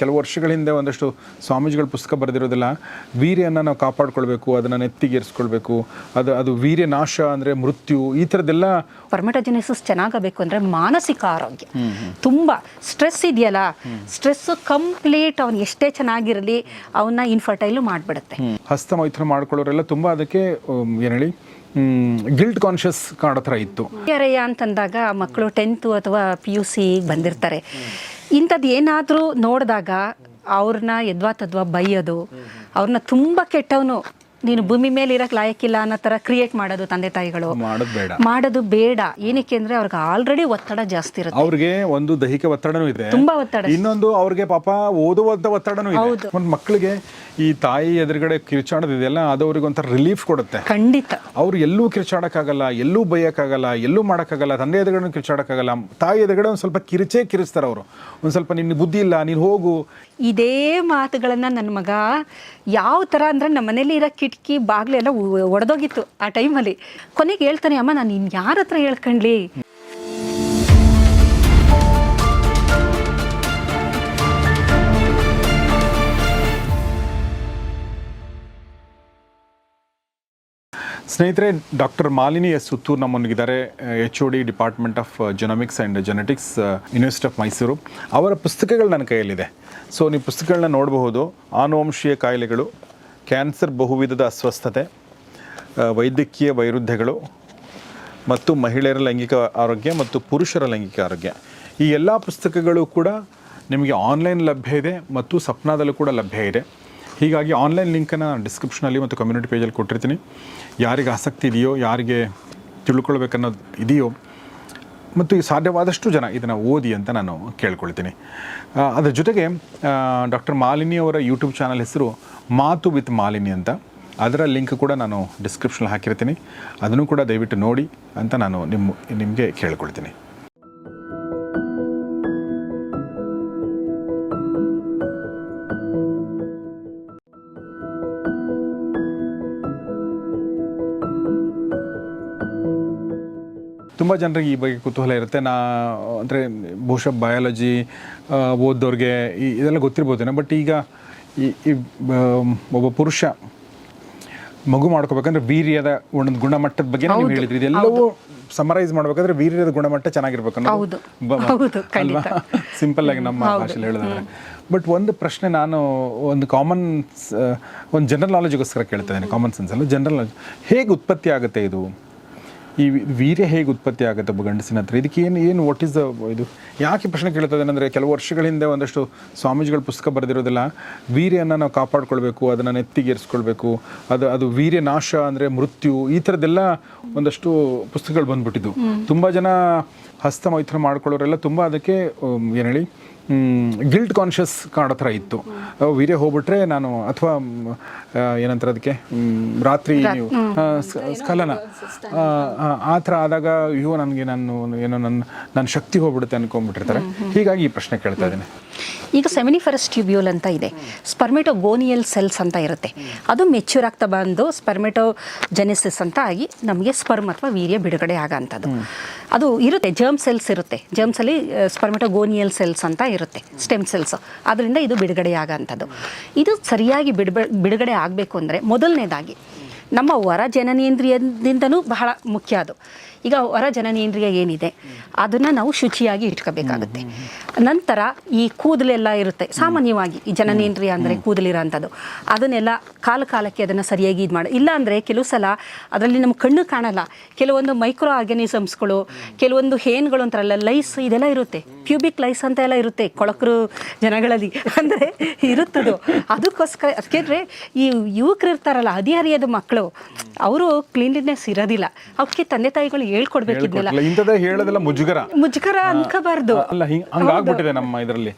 ಕೆಲವು ವರ್ಷಗಳ ಹಿಂದೆ ಒಂದಷ್ಟು ಸ್ವಾಮೀಜಿಗಳು ಪುಸ್ತಕ ಬರೆದಿರೋದಿಲ್ಲ ವೀರ್ಯನ ನಾವು ಕಾಪಾಡ್ಕೊಳ್ಬೇಕು ಅದನ್ನು ನೆತ್ತಿಗೇರಿಸ್ಕೊಳ್ಬೇಕು ಅದು ಅದು ವೀರ್ಯ ನಾಶ ಅಂದರೆ ಮೃತ್ಯು ಈ ಥರದ್ದೆಲ್ಲ ಪರ್ಮೆಟೋಜೆನಿಸಿಸ್ ಚೆನ್ನಾಗಬೇಕು ಅಂದರೆ ಮಾನಸಿಕ ಆರೋಗ್ಯ. ತುಂಬ ಸ್ಟ್ರೆಸ್ ಇದೆಯಲ್ಲ ಸ್ಟ್ರೆಸ್ಸು ಕಂಪ್ಲೀಟ್ ಅವನು ಎಷ್ಟೇ ಚೆನ್ನಾಗಿರಲಿ ಅವನ್ನ ಇನ್ಫರ್ಟೈಲು ಮಾಡಿಬಿಡುತ್ತೆ. ಹಸ್ತ ಮೈತ್ರ ಮಾಡ್ಕೊಳ್ಳೋರೆಲ್ಲ ತುಂಬ ಅದಕ್ಕೆ ಏನು ಹೇಳಿ ಗಿಲ್ಟ್ ಕಾನ್ಷಿಯಸ್ ಕಾಡೋ ಥರ ಇತ್ತು. ಅಂತಂದಾಗ ಮಕ್ಕಳು ಟೆಂತು ಅಥವಾ ಪಿ ಯು ಸಿ ಬಂದಿರ್ತಾರೆ. ಇಂಥದ್ದು ಏನಾದರೂ ನೋಡಿದಾಗ ಅವ್ರನ್ನ ಯದ್ವಾ ತದ್ವಾ ಬೈಯೋದು ಅವ್ರನ್ನ ತುಂಬ ಕೆಟ್ಟವನು ನೀನು ಭೂಮಿ ಮೇಲೆ ಇರಕ್ಕೆ ಲಾಯಕ್ಕಿಲ್ಲ ಅನ್ನೋ ಥರ ಕ್ರಿಯೇಟ್ ಮಾಡೋದು ತಂದೆ ತಾಯಿಗಳು. ಮಾಡೋದು ಬೇಡ. ಮಾಡೋದು ಬೇಡ. ಏನಕ್ಕೆ ಅಂದ್ರೆ ಅವ್ರಿಗೆ ಆಲ್ರೆಡಿ ಒತ್ತಡ ಜಾಸ್ತಿ ಇರುತ್ತೆ. ಅವ್ರಿಗೆ ಒಂದು ದೈಹಿಕ ಒತ್ತಡನೂ ಇದೆ. ತುಂಬಾ ಒತ್ತಡ ಇನ್ನೊಂದು ಅವ್ರಿಗೆ ಪಾಪ ಓದುವಂತ ಒತ್ತಡನೂ ಇದೆ. ಒಂದು ಮಕ್ಕಳಿಗೆ ಈ ತಾಯಿ ಎದುರುಗಡೆ ಕಿರ್ಚಾಡೋದಿದೆಯಲ್ಲ ಅದು ಅವ್ರಿಗೆ ಒಂಥರ ರಿಲೀಫ್ ಕೊಡುತ್ತೆ. ಖಂಡಿತ. ಅವ್ರು ಎಲ್ಲೂ ಕಿರ್ಚಾಡಕ್ಕಾಗಲ್ಲ ಎಲ್ಲೂ ಬೈಯಕ್ಕಾಗಲ್ಲ ಎಲ್ಲೂ ಮಾಡೋಕ್ಕಾಗಲ್ಲ ತಂದೆ ಎದುರುಗಡೆ ಕಿರ್ಚಾಡಕ್ಕಾಗಲ್ಲ ತಾಯಿ ಎದುರುಗಡೆ ಒಂದು ಸ್ವಲ್ಪ ಕಿರಿಚೇ ಕಿರಿಸ್ತಾರೆ ಅವರು. ಒಂದು ಸ್ವಲ್ಪ ನಿನ್ನ ಬುದ್ಧಿ ಇಲ್ಲ ನೀನು ಹೋಗು. ಇದೇ ಮಾತುಗಳನ್ನು ನನ್ನ ಮಗ ಯಾವ ಥರ ಅಂದ್ರೆ ನಮ್ಮ ಮನೇಲಿ ಇರೋ ಕಿಟಕಿ ಬಾಗಿಲೆಲ್ಲ ಒಡೆದೋಗಿತ್ತು ಆ ಟೈಮಲ್ಲಿ. ಕೊನೆಗೆ ಹೇಳ್ತಾನೆ, ಅಮ್ಮ, ನಾನು ಇನ್ನು ಯಾರ ಹತ್ರ ಹೇಳ್ಕೊಂಡ್ಲಿ? ಸ್ನೇಹಿತರೆ, ಡಾಕ್ಟರ್ ಮಾಲಿನಿ ಎಸ್ ಸುತ್ತೂರ್ ನಮ್ಮೊಂದಿಗಿದ್ದಾರೆ. H O D department of genomics and genetics university of Mysuru ಅವರ ಪುಸ್ತಕಗಳು ನನ್ನ ಕೈಯಲ್ಲಿದೆ. ಸೊ ನೀವು ಪುಸ್ತಕಗಳನ್ನ ನೋಡಬಹುದು. ಆನುವಂಶೀಯ ಕಾಯಿಲೆಗಳು ಕ್ಯಾನ್ಸರ್ ಬಹುವಿಧದ ಅಸ್ವಸ್ಥತೆ ವೈದ್ಯಕೀಯ ವೈರುಧ್ಯಗಳು ಮತ್ತು ಮಹಿಳೆಯರ ಲೈಂಗಿಕ ಆರೋಗ್ಯ ಮತ್ತು ಪುರುಷರ ಲೈಂಗಿಕ ಆರೋಗ್ಯ. ಈ ಎಲ್ಲ ಪುಸ್ತಕಗಳು ಕೂಡ ನಿಮಗೆ ಆನ್ಲೈನ್ ಲಭ್ಯ ಇದೆ ಮತ್ತು ಸಪ್ನಾದಲ್ಲೂ ಕೂಡ ಲಭ್ಯ ಇದೆ. ಹೀಗಾಗಿ ಆನ್ಲೈನ್ ಲಿಂಕನ್ನು ಡಿಸ್ಕ್ರಿಪ್ಷನಲ್ಲಿ ಮತ್ತು ಕಮ್ಯುನಿಟಿ ಪೇಜಲ್ಲಿ ಕೊಟ್ಟಿರ್ತೀನಿ. ಯಾರಿಗೆ ಆಸಕ್ತಿ ಇದೆಯೋ, ಯಾರಿಗೆ ತಿಳ್ಕೊಳ್ಬೇಕನ್ನೋದು ಇದೆಯೋ ಮತ್ತು ಈ ಸಾಧ್ಯವಾದಷ್ಟು ಜನ ಇದನ್ನು ಓದಿ ಅಂತ ನಾನು ಕೇಳ್ಕೊಳ್ತೀನಿ. ಅದರ ಜೊತೆಗೆ ಡಾಕ್ಟರ್ ಮಾಲಿನಿ ಅವರ ಯೂಟ್ಯೂಬ್ ಚಾನಲ್ ಹೆಸರು ಮಾತು ವಿತ್ ಮಾಲಿನಿ ಅಂತ. ಅದರ ಲಿಂಕ್ ಕೂಡ ನಾನು ಡಿಸ್ಕ್ರಿಪ್ಷನ್ ಹಾಕಿರ್ತೀನಿ. ಅದನ್ನು ಕೂಡ ದಯವಿಟ್ಟು ನೋಡಿ ಅಂತ ನಾನು ನಿಮ್ಮ, ನಿಮಗೆ ಕೇಳ್ಕೊಳ್ತೀನಿ. ತುಂಬ ಜನರಿಗೆ ಈ ಬಗ್ಗೆ ಕುತೂಹಲ ಇರುತ್ತೆ. ನಾ ಅಂದರೆ ಬಹುಶಃ ಬಯಾಲಜಿ ಓದೋರಿಗೆ ಈ ಇದೆಲ್ಲ ಗೊತ್ತಿರ್ಬೋದೇನೋ ಬಟ್ ಈಗ ಈ ಒಬ್ಬ ಪುರುಷ ಮಗು ಮಾಡ್ಕೋಬೇಕಂದ್ರೆ ವೀರ್ಯದ ಒಂದು ಗುಣಮಟ್ಟದ ಬಗ್ಗೆ ನೀವು ಹೇಳಿದ್ರಿ. ಇದೆಲ್ಲವೂ ಸಮರೈಸ್ ಮಾಡ್ಬೇಕಂದ್ರೆ ವೀರ್ಯದ ಗುಣಮಟ್ಟ ಚೆನ್ನಾಗಿರ್ಬೇಕು. ಹೌದು, ಖಂಡಿತ. ಸಿಂಪಲ್ ಆಗಿ ನಮ್ಮ ಭಾಷೆಯಲ್ಲಿ ಹೇಳಿದ್ರೆ. ಬಟ್ ಒಂದು ಪ್ರಶ್ನೆ ನಾನು ಒಂದು ಕಾಮನ್ ಒಂದು ಜನರಲ್ ನಾಲೆಜ್ಗೋಸ್ಕರ ಕೇಳ್ತಾ ಇದ್ದೀನಿ ಕಾಮನ್ ಸೆನ್ಸ್ ಅಲ್ಲ. ಜನರಲ್ ನಾಲೆಜ್ ಹೇಗೆ ಉತ್ಪತ್ತಿ ಆಗುತ್ತೆ ಇದು? ಈ ವೀರ್ಯ ಹೇಗೆ ಉತ್ಪತ್ತಿ ಆಗುತ್ತೆ ಒಬ್ಬ ಗಂಡಸಿನ ಹತ್ರ? ಇದಕ್ಕೆ ಏನು ಏನು ವಾಟ್ ಈಸ್ ದ ಇದು ಯಾಕೆ ಪ್ರಶ್ನೆ ಕೇಳ್ತದೆ ಅಂದರೆ ಕೆಲವು ವರ್ಷಗಳ ಹಿಂದೆ ಒಂದಷ್ಟು ಸ್ವಾಮೀಜಿಗಳ ಪುಸ್ತಕ ಬರೆದಿರೋದಿಲ್ಲ. ವೀರ್ಯನ ನಾವು ಕಾಪಾಡ್ಕೊಳ್ಬೇಕು ಅದನ್ನು ನೆತ್ತಿಗೇರಿಸ್ಕೊಳ್ಬೇಕು ಅದು ಅದು ವೀರ್ಯ ನಾಶ ಅಂದರೆ ಮೃತ್ಯು ಈ ಥರದ್ದೆಲ್ಲ ಒಂದಷ್ಟು ಪುಸ್ತಕಗಳು ಬಂದ್ಬಿಟ್ಟಿದ್ದು ತುಂಬ ಜನ ಹಸ್ತ ಮೈತ್ರ ಮಾಡ್ಕೊಳ್ಳೋರೆಲ್ಲ ತುಂಬ ಅದಕ್ಕೆ ಏನು ಹೇಳಿ ಗಿಲ್ಟ್ ಕಾನ್ಷಿಯಸ್ ಕಾಡೋ ಥರ ಇತ್ತು. ವೀರ್ಯ ಹೋಗ್ಬಿಟ್ರೆ ನಾನು ಅಥವಾ ಏನಂತಾರೆ ಅದಕ್ಕೆ? ರಾತ್ರಿ ಸ್ಖಲನ. ಆ, ಥರ ಆದಾಗ ಅಯ್ಯೋ ನನಗೆ ನಾನು ಏನೋ ನನ್ನ ನನ್ನ ಶಕ್ತಿ ಹೋಗ್ಬಿಡುತ್ತೆ ಅನ್ಕೊಂಡ್ಬಿಟ್ಟಿರ್ತಾರೆ. ಹೀಗಾಗಿ ಈ ಪ್ರಶ್ನೆ ಕೇಳ್ತಾ ಇದ್ದೀನಿ. ಈಗ ಸೆಮಿನಿಫರಸ್ ಟ್ಯೂಬ್ಯೂಲ್ ಅಂತ ಇದೆ. ಸ್ಪರ್ಮೆಟೋ ಗೋನಿಯಲ್ ಸೆಲ್ಸ್ ಅಂತ ಇರುತ್ತೆ. ಅದು ಮೆಚ್ಯೂರ್ ಆಗ್ತಾ ಬಂದು ಸ್ಪರ್ಮೆಟೋ ಜೆನೆಸಿಸ್ ಅಂತ ಆಗಿ ನಮಗೆ ಸ್ಪರ್ಮ್ ಅಥವಾ ವೀರ್ಯ ಬಿಡುಗಡೆ ಆಗೋಂಥದ್ದು. ಅದು ಇರುತ್ತೆ ಜರ್ಮ್ ಸೆಲ್ಸ್ ಇರುತ್ತೆ. ಜರ್ಮ್ಸಲ್ಲಿ ಸ್ಪರ್ಮೆಟೋ ಗೋನಿಯಲ್ ಸೆಲ್ಸ್ ಅಂತ ಇರುತ್ತೆ ಸ್ಟೆಮ್ ಸೆಲ್ಸ್ ಅದರಿಂದ ಇದು ಬಿಡುಗಡೆ ಆಗೋಂಥದ್ದು ಇದು ಸರಿಯಾಗಿ ಬಿಡುಗಡೆ ಬಿಡುಗಡೆ ಆಗಬೇಕು ಅಂದರೆ ಮೊದಲನೇದಾಗಿ ನಮ್ಮ ಹೊರ ಜನನೇಂದ್ರಿಯದಿಂದನೂ ಬಹಳ ಮುಖ್ಯ ಅದು. ಈಗ ಹೊರ ಜನನೇಂದ್ರಿಯ ಏನಿದೆ? ಅದನ್ನು ನಾವು ಶುಚಿಯಾಗಿ ಇಟ್ಕೋಬೇಕಾಗುತ್ತೆ. ನಂತರ ಈ ಕೂದಲೆಲ್ಲ ಇರುತ್ತೆ. ಸಾಮಾನ್ಯವಾಗಿ ಈ ಜನನೇಂದ್ರಿಯ ಅಂದರೆ ಕೂದಲಿರೋಂಥದ್ದು. ಅದನ್ನೆಲ್ಲ ಕಾಲ ಕಾಲಕ್ಕೆ ಅದನ್ನು ಸರಿಯಾಗಿ ಇದು ಮಾಡಿ ಇಲ್ಲ ಅಂದರೆ ಕೆಲವು ಸಲ ಅದರಲ್ಲಿ ನಮ್ಮ ಕಣ್ಣು ಕಾಣಲ್ಲ. ಕೆಲವೊಂದು ಮೈಕ್ರೋ ಆರ್ಗ್ಯಾನಿಸಮ್ಸ್ಗಳು ಕೆಲವೊಂದು ಹೇನ್ಗಳು ಅಂತಾರಲ್ಲ ಲೈಸ್ ಇದೆಲ್ಲ ಇರುತ್ತೆ. ಕ್ಯೂಬಿಕ್ ಲೈಸ್ ಅಂತ ಎಲ್ಲ ಇರುತ್ತೆ. ಕೊಳಕರು ಜನಗಳಲ್ಲಿ. ಅಂದರೆ ಇರುತ್ತದು. ಅದಕ್ಕೋಸ್ಕರ ಅದಕ್ಕೆ ಈ ಯುವಕರು ಇರ್ತಾರಲ್ಲ ಹದಿಹರಿಯದ ಮಕ್ಕಳು ಅವರು ಕ್ಲೀನ್ಲಿನೆಸ್ ಇರೋದಿಲ್ಲ. ಅವಕ್ಕೆ ತಂದೆ ತಾಯಿಗಳು ಹೇಳ್ಕೊಡ್ಬೇಕಿದ್ದಿಲ್ಲ ಹೇಳ್ಕೊಟ್ಟಿಲ್ಲ ಇಂಥದ್ದೇ ಹೇಳೋದೆಲ್ಲ ಮುಜುಗರ. ಮುಜುಗರ ಅನ್ಕೋಬಾರ್ದು. ಅಲ್ಲ ಹಿಂಗೆ ಹಂಗಾಗ್ಬಿಟ್ಟಿದೆ ನಮ್ಮ ಇದರಲ್ಲಿ.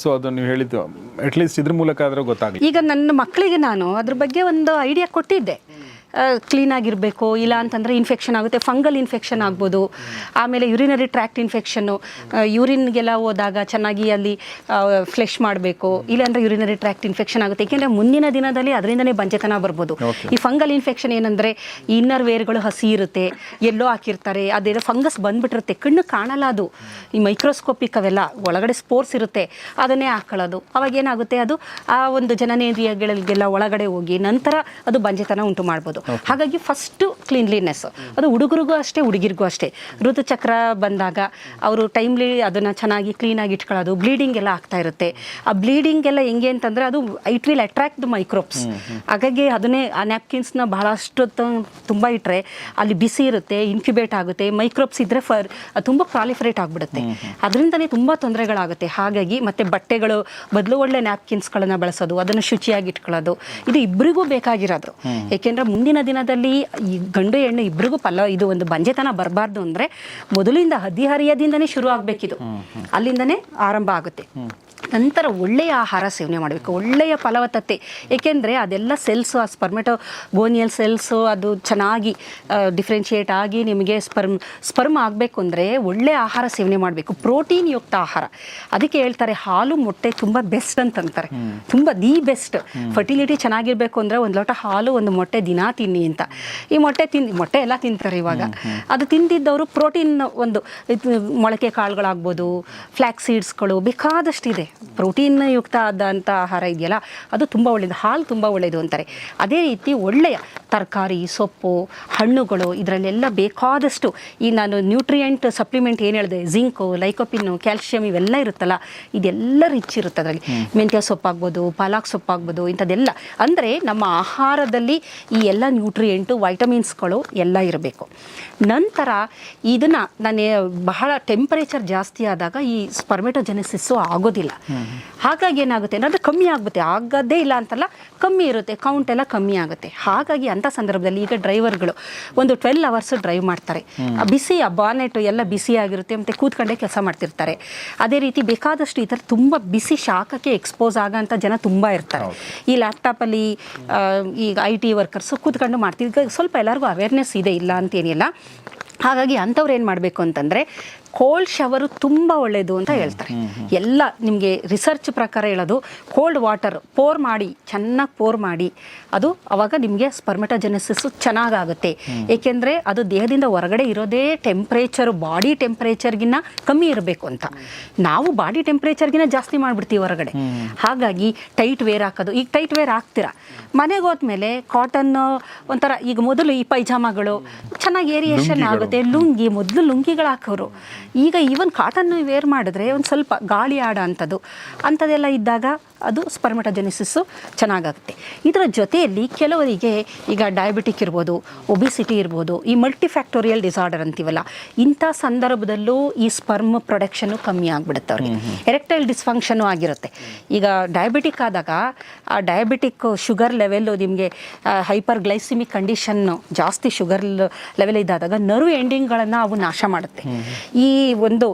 ಸೊ ಅದು ನೀವು ಹೇಳಿದ್ದು ಅಟ್ಲೀಸ್ಟ್ ಇದ್ರ ಮೂಲಕ ಆದರೂ ಗೊತ್ತಾಗಲಿ. ಈಗ ನನ್ನ ಮಕ್ಕಳಿಗೆ ನಾನು ಅದ್ರ ಬಗ್ಗೆ ಒಂದು ಐಡಿಯಾ ಕೊಟ್ಟಿದ್ದೆ. ಕ್ಲೀನಾಗಿರಬೇಕು ಇಲ್ಲ ಅಂತಂದರೆ ಇನ್ಫೆಕ್ಷನ್ ಆಗುತ್ತೆ ಫಂಗಲ್ ಇನ್ಫೆಕ್ಷನ್ ಆಗ್ಬೋದು. ಆಮೇಲೆ ಯುರಿನರಿ ಟ್ರ್ಯಾಕ್ಟ್ ಇನ್ಫೆಕ್ಷನ್ನು ಯೂರಿನ್ಗೆಲ್ಲ ಹೋದಾಗ ಚೆನ್ನಾಗಿ ಅಲ್ಲಿ ಫ್ಲೆಶ್ ಮಾಡಬೇಕು ಇಲ್ಲಾಂದರೆ ಯುರಿನರಿ ಟ್ರ್ಯಾಕ್ಟ್ ಇನ್ಫೆಕ್ಷನ್ ಆಗುತ್ತೆ. ಏಕೆಂದರೆ ಮುಂದಿನ ದಿನದಲ್ಲಿ ಅದರಿಂದನೇ ಬಂಜೆತನ ಬರ್ಬೋದು. ಈ ಫಂಗಲ್ ಇನ್ಫೆಕ್ಷನ್ ಏನಂದರೆ ಇನ್ನರ್ ವೇರ್ಗಳು ಹಸಿ ಇರುತ್ತೆ ಎಲ್ಲೋ ಹಾಕಿರ್ತಾರೆ ಅದೇನೋ ಫಂಗಸ್ ಬಂದ್ಬಿಟ್ಟಿರುತ್ತೆ ಕಣ್ಣು ಕಾಣಲ್ಲ ಅದು. ಈ ಮೈಕ್ರೋಸ್ಕೋಪಿಕ್ ಅವೆಲ್ಲ ಒಳಗಡೆ ಸ್ಪೋರ್ಸ್ ಇರುತ್ತೆ ಅದನ್ನೇ ಹಾಕೊಳ್ಳೋದು. ಅವಾಗ ಏನಾಗುತ್ತೆ ಅದು ಆ ಒಂದು ಜನನೇಂದ್ರಿಯಗಳಿಗೆಲ್ಲ ಒಳಗಡೆ ಹೋಗಿ ನಂತರ ಅದು ಬಂಜೆತನ ಉಂಟು ಮಾಡ್ಬೋದು. ಹಾಗಾಗಿ ಫಸ್ಟು ಕ್ಲೀನ್ಲಿನೆಸ್ ಅದು ಹುಡುಗರಿಗೂ ಅಷ್ಟೇ ಹುಡುಗಿರಿಗೂ ಅಷ್ಟೇ. ಋತುಚಕ್ರ ಬಂದಾಗ ಅವರು ಟೈಮ್ಲಿ ಅದನ್ನು ಚೆನ್ನಾಗಿ ಕ್ಲೀನಾಗಿ ಇಟ್ಕೊಳ್ಳೋದು ಬ್ಲೀಡಿಂಗ್ ಎಲ್ಲ ಆಗ್ತಾ ಇರುತ್ತೆ. ಆ ಬ್ಲೀಡಿಂಗ್ ಎಲ್ಲ ಹೆಂಗೆ ಅಂತಂದ್ರೆ ಅದು it will attract the microbes ಹಾಗಾಗಿ ಅದನ್ನೇ ಆ ನ್ಯಾಪ್ಕಿನ್ಸ್ನ ಬಹಳಷ್ಟು ತುಂಬ ಇಟ್ಟರೆ ಅಲ್ಲಿ ಬಿಸಿ ಇರುತ್ತೆ ಇನ್ಕ್ಯುಬೇಟ್ ಆಗುತ್ತೆ ಮೈಕ್ರೋಬ್ಸ್ ಇದ್ದರೆ ಫರ್ ತುಂಬ ಪ್ರಾಲಿಫರೇಟ್ ಆಗಿಬಿಡುತ್ತೆ. ಅದರಿಂದನೇ ತುಂಬ ತೊಂದರೆಗಳಾಗುತ್ತೆ. ಹಾಗಾಗಿ ಮತ್ತೆ ಬಟ್ಟೆಗಳು ಬದಲು ಒಳ್ಳೆ ನ್ಯಾಪ್ಕಿನ್ಸ್ಗಳನ್ನು ಬಳಸೋದು ಅದನ್ನು ಶುಚಿಯಾಗಿ ಇಟ್ಕೊಳ್ಳೋದು ಇದು ಇಬ್ಬರಿಗೂ ಬೇಕಾಗಿರೋದು. ಏಕೆಂದರೆ ಮುಂದಿನ ದಿನದಲ್ಲಿ ಈ ಗಂಡು ಹೆಣ್ಣು ಇಬ್ಬರಿಗೂ ಪಲ್ಲ ಇದು ಒಂದು ಬಂಜೆತನ ಬರಬಾರ್ದು ಅಂದರೆ ಮೊದಲಿಂದ ಹದಿಹರಿಯದಿಂದನೇ ಶುರು ಆಗಬೇಕಿದು. ಅಲ್ಲಿಂದನೇ ಆರಂಭ ಆಗುತ್ತೆ. ನಂತರ ಒಳ್ಳೆಯ ಆಹಾರ ಸೇವನೆ ಮಾಡಬೇಕು. ಒಳ್ಳೆಯ ಫಲವತ್ತತೆ. ಏಕೆಂದರೆ ಅದೆಲ್ಲ ಸೆಲ್ಸು ಆ ಸ್ಪರ್ಮೆಟೋ ಗೋನಿಯಲ್ ಸೆಲ್ಸು ಅದು ಚೆನ್ನಾಗಿ ಡಿಫ್ರೆನ್ಷಿಯೇಟ್ ಆಗಿ ನಿಮಗೆ ಸ್ಪರ್ಮ್ ಸ್ಪರ್ಮ್ ಆಗಬೇಕು ಅಂದರೆ ಒಳ್ಳೆಯ ಆಹಾರ ಸೇವನೆ ಮಾಡಬೇಕು. ಪ್ರೋಟೀನ್ ಯುಕ್ತ ಆಹಾರ. ಅದಕ್ಕೆ ಹೇಳ್ತಾರೆ ಹಾಲು ಮೊಟ್ಟೆ ತುಂಬ ಬೆಸ್ಟ್ ಅಂತಂತಾರೆ. ತುಂಬ ದಿ ಬೆಸ್ಟ್ ಫರ್ಟಿಲಿಟಿ ಚೆನ್ನಾಗಿರಬೇಕು ಅಂದರೆ ಒಂದು ಲೋಟ ಹಾಲು ಒಂದು ಮೊಟ್ಟೆ ದಿನ ತಿನ್ನಿ ಅಂತ. ಈ ಮೊಟ್ಟೆ ತಿನ್ನಿ ಮೊಟ್ಟೆ ಎಲ್ಲ ತಿಂತಾರೆ ಇವಾಗ. ಅದು ತಿಂದಿದ್ದವರು ಪ್ರೋಟೀನ್ ಒಂದು ಮೊಳಕೆ ಕಾಳುಗಳಾಗ್ಬೋದು ಫ್ಲ್ಯಾಕ್ ಸೀಡ್ಸ್ಗಳು ಬೇಕಾದಷ್ಟಿದೆ. ಪ್ರೋಟೀನ್ ಯುಕ್ತ ಆದಂಥ ಆಹಾರ ಇದೆಯಲ್ಲ ಅದು ತುಂಬ ಒಳ್ಳೆಯದು ಹಾಲು ತುಂಬ ಒಳ್ಳೆಯದು ಅಂತಾರೆ. ಅದೇ ರೀತಿ ಒಳ್ಳೆಯ ತರಕಾರಿ ಸೊಪ್ಪು ಹಣ್ಣುಗಳು ಇದರಲ್ಲೆಲ್ಲ ಬೇಕಾದಷ್ಟು ಈ ನಾನು ನ್ಯೂಟ್ರಿಯೆಂಟ್ ಸಪ್ಲಿಮೆಂಟ್ ಏನು ಹೇಳಿದೆ ಜಿಂಕು ಲೈಕೋಪಿನ್ನು ಕ್ಯಾಲ್ಶಿಯಂ ಇವೆಲ್ಲ ಇರುತ್ತಲ್ಲ ಇದೆಲ್ಲ ರಿಚ್ ಇರುತ್ತೆ ಅದರಲ್ಲಿ. ಮೆಂತ್ಯ ಸೊಪ್ಪಾಗ್ಬೋದು ಪಾಲಾಕ್ ಸೊಪ್ಪಾಗ್ಬೋದು ಇಂಥದ್ದೆಲ್ಲ. ಅಂದರೆ ನಮ್ಮ ಆಹಾರದಲ್ಲಿ ಈ ಎಲ್ಲ ನ್ಯೂಟ್ರಿಯೆಂಟು ವೈಟಮಿನ್ಸ್ಗಳು ಎಲ್ಲ ಇರಬೇಕು. ನಂತರ ಇದನ್ನು ನಾನು ಬಹಳ ಟೆಂಪರೇಚರ್ ಜಾಸ್ತಿ ಆದಾಗ ಈ ಸ್ಪರ್ಮೆಟೋಜೆನೆಸಿಸ್ಸು ಆಗೋದಿಲ್ಲ. ಹಾಗಾಗಿ ಏನಾಗುತ್ತೆ ಅಂದರೆ ಕಮ್ಮಿ ಆಗುತ್ತೆ ಆಗೋದೇ ಇಲ್ಲ ಅಂತಲ್ಲ ಕಮ್ಮಿ ಇರುತ್ತೆ. ಕೌಂಟ್ ಎಲ್ಲ ಕಮ್ಮಿ ಆಗುತ್ತೆ. ಹಾಗಾಗಿ ಅಂಥ ಸಂದರ್ಭದಲ್ಲಿ ಈಗ ಡ್ರೈವರ್ಗಳು ಒಂದು ಟ್ವೆಲ್ ಅವರ್ಸ್ ಡ್ರೈವ್ ಮಾಡ್ತಾರೆ. ಬಿಸಿ ಆ ಬಾನೆಟ್ ಎಲ್ಲ ಬಿಸಿ ಆಗಿರುತ್ತೆ. ಮತ್ತು ಕೂತ್ಕೊಂಡೇ ಕೆಲಸ ಮಾಡ್ತಿರ್ತಾರೆ. ಅದೇ ರೀತಿ ಬೇಕಾದಷ್ಟು ಈ ಥರ ತುಂಬ ಬಿಸಿ ಶಾಖಕ್ಕೆ ಎಕ್ಸ್ಪೋಸ್ ಆಗೋಂಥ ಜನ ತುಂಬ ಇರ್ತಾರೆ. ಈ ಲ್ಯಾಪ್ಟಾಪಲ್ಲಿ ಈಗ ಐ ಟಿ ವರ್ಕರ್ಸು ಕೂತ್ಕೊಂಡು ಮಾಡ್ತೀವಿ ಈಗ ಸ್ವಲ್ಪ ಎಲ್ಲರಿಗೂ ಅವೇರ್ನೆಸ್ ಇದೆ ಇಲ್ಲ ಅಂತೇನಿಲ್ಲ. ಹಾಗಾಗಿ ಅಂಥವ್ರು ಏನು ಮಾಡಬೇಕು ಅಂತಂದರೆ ಕೋಲ್ಡ್ ಶವರು ತುಂಬ ಒಳ್ಳೆಯದು ಅಂತ ಹೇಳ್ತಾರೆ. ಎಲ್ಲ ನಿಮಗೆ ರಿಸರ್ಚ್ ಪ್ರಕಾರ ಹೇಳೋದು ಕೋಲ್ಡ್ ವಾಟರ್ ಪೋರ್ ಮಾಡಿ ಚೆನ್ನಾಗಿ ಪೋರ್ ಮಾಡಿ ಅದು ಅವಾಗ ನಿಮಗೆ ಸ್ಪರ್ಮೆಟೋಜೆನೆಸಿಸ್ಸು ಚೆನ್ನಾಗಾಗುತ್ತೆ ಏಕೆಂದರೆ ಅದು ದೇಹದಿಂದ ಹೊರಗಡೆ ಇರೋದೇ ಟೆಂಪ್ರೇಚರ್ ಬಾಡಿ ಟೆಂಪ್ರೇಚರ್ಗಿನ್ನ ಕಮ್ಮಿ ಇರಬೇಕು ಅಂತ. ನಾವು ಬಾಡಿ ಟೆಂಪ್ರೇಚರ್ಗಿನ್ನ ಜಾಸ್ತಿ ಮಾಡಿಬಿಡ್ತೀವಿ ಹೊರಗಡೆ. ಹಾಗಾಗಿ ಟೈಟ್ ವೇರ್ ಹಾಕೋದು. ಈಗ ಟೈಟ್ ವೇರ್ ಹಾಕ್ತೀರಾ? ಮನೆಗೆ ಹೋದ್ಮೇಲೆ ಕಾಟನ್ ಒಂಥರ ಈಗ ಮೊದಲು ಈ ಪೈಜಾಮಗಳು ಚೆನ್ನಾಗಿ ಏರಿಯೇಷನ್ ಆಗುತ್ತೆ. ಲುಂಗಿ ಮೊದಲು ಲುಂಗಿಗಳು ಹಾಕೋರು. ಈಗ ಈವನ್ ಕಾಟನ್ ವೇರ್ ಮಾಡಿದ್ರೆ ಒಂದು ಸ್ವಲ್ಪ ಗಾಳಿ ಆಡ ಅಂಥದ್ದು ಅಂಥದ್ದೆಲ್ಲ ಇದ್ದಾಗ ಅದು ಸ್ಪರ್ಮಟೋಜೆನಿಸಿಸ್ಸು ಚೆನ್ನಾಗಾಗುತ್ತೆ. ಇದರ ಜೊತೆಯಲ್ಲಿ ಕೆಲವರಿಗೆ ಈಗ ಡಯಾಬಿಟಿಕ್ ಇರ್ಬೋದು ಒಬಿಸಿಟಿ ಇರ್ಬೋದು ಈ ಮಲ್ಟಿಫ್ಯಾಕ್ಟೋರಿಯಲ್ ಡಿಸಾರ್ಡರ್ ಅಂತೀವಲ್ಲ ಇಂಥ ಸಂದರ್ಭದಲ್ಲೂ ಈ ಸ್ಪರ್ಮ್ ಪ್ರೊಡಕ್ಷನ್ನು ಕಮ್ಮಿ ಆಗಿಬಿಡುತ್ತೆ ಅವ್ರಿಗೆ. ಎರೆಕ್ಟೈಲ್ ಡಿಸ್ಫಂಕ್ಷನು ಆಗಿರುತ್ತೆ. ಈಗ ಡಯಾಬಿಟಿಕ್ ಆದಾಗ ಆ ಡಯಾಬಿಟಿಕ್ ಶುಗರ್ ಲೆವೆಲ್ಲು ನಿಮಗೆ ಹೈಪರ್ ಗ್ಲೈಸಿಮಿಕ್ ಕಂಡೀಷನ್ನು ಜಾಸ್ತಿ ಶುಗರ್ ಲೆವೆಲ್ ಇದ್ದಾದಾಗ ನರ್ವ್ ಎಂಡಿಂಗ್ಗಳನ್ನು ಅವು ನಾಶ ಮಾಡುತ್ತೆ. ಈ ಒಂದು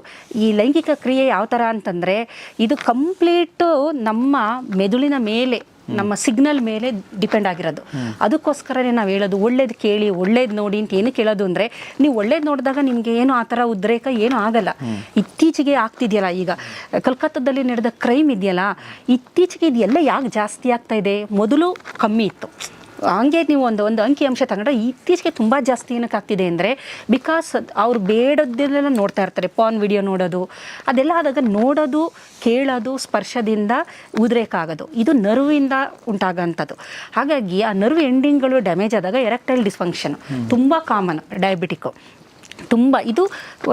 ಈ ಲೈಂಗಿಕ ಕ್ರಿಯೆ ಯಾವ ಥರ ಅಂತಂದರೆ ಇದು ಕಂಪ್ಲೀಟು ನಮ್ಮ ಮೆದುಳಿನ ಮೇಲೆ ನಮ್ಮ ಸಿಗ್ನಲ್ ಮೇಲೆ ಡಿಪೆಂಡ್ ಆಗಿರೋದು. ಅದಕ್ಕೋಸ್ಕರನೇ ನಾವು ಹೇಳೋದು ಒಳ್ಳೇದು ಕೇಳಿ ಒಳ್ಳೇದು ನೋಡಿ ಅಂತ ಏನು ಕೇಳೋದು ಅಂದರೆ ನೀವು ಒಳ್ಳೇದು ನೋಡಿದಾಗ ನಿಮಗೆ ಏನು ಆ ಥರ ಉದ್ರೇಕ ಏನೂ ಆಗಲ್ಲ. ಇತ್ತೀಚೆಗೆ ಆಗ್ತಿದೆಯಲ್ಲ ಈಗ ಕಲ್ಕತ್ತಾದಲ್ಲಿ ನಡೆದ ಕ್ರೈಮ್ ಇದೆಯಲ್ಲ ಇತ್ತೀಚೆಗೆ ಇದೆಲ್ಲ ಯಾಕೆ ಜಾಸ್ತಿ ಆಗ್ತಾ ಇದೆ? ಮೊದಲು ಕಮ್ಮಿ ಇತ್ತು. ಹಂಗೆ ನೀವು ಒಂದು ಒಂದು ಅಂಕಿ ಅಂಶ ತಗೊಂಡ್ರೆ ಇತ್ತೀಚೆಗೆ ತುಂಬ ಜಾಸ್ತಿ ಏನಕ್ಕೆ ಆಗ್ತಿದೆ ಅಂದರೆ ಬಿಕಾಸ್ ಅವ್ರು ಬೇಡದ್ದೆಲ್ಲ ನೋಡ್ತಾ ಇರ್ತಾರೆ ಪಾನ್ ವಿಡಿಯೋ ನೋಡೋದು. ಅದೆಲ್ಲ ಆದಾಗ ನೋಡೋದು ಕೇಳೋದು ಸ್ಪರ್ಶದಿಂದ ಉದ್ರೇಕಾಗೋದು. ಇದು ನರ್ವಿಂದ ಉಂಟಾಗೋಂಥದ್ದು. ಹಾಗಾಗಿ ಆ ನರ್ವ್ ಎಂಡಿಂಗ್ಗಳು ಡ್ಯಾಮೇಜ್ ಆದಾಗ ಎರೆಕ್ಟೈಲ್ ಡಿಸ್ಫಂಕ್ಷನ್ ತುಂಬ ಕಾಮನ್ ಡಯಾಬಿಟಿಕ್ಕು ತುಂಬ ಇದು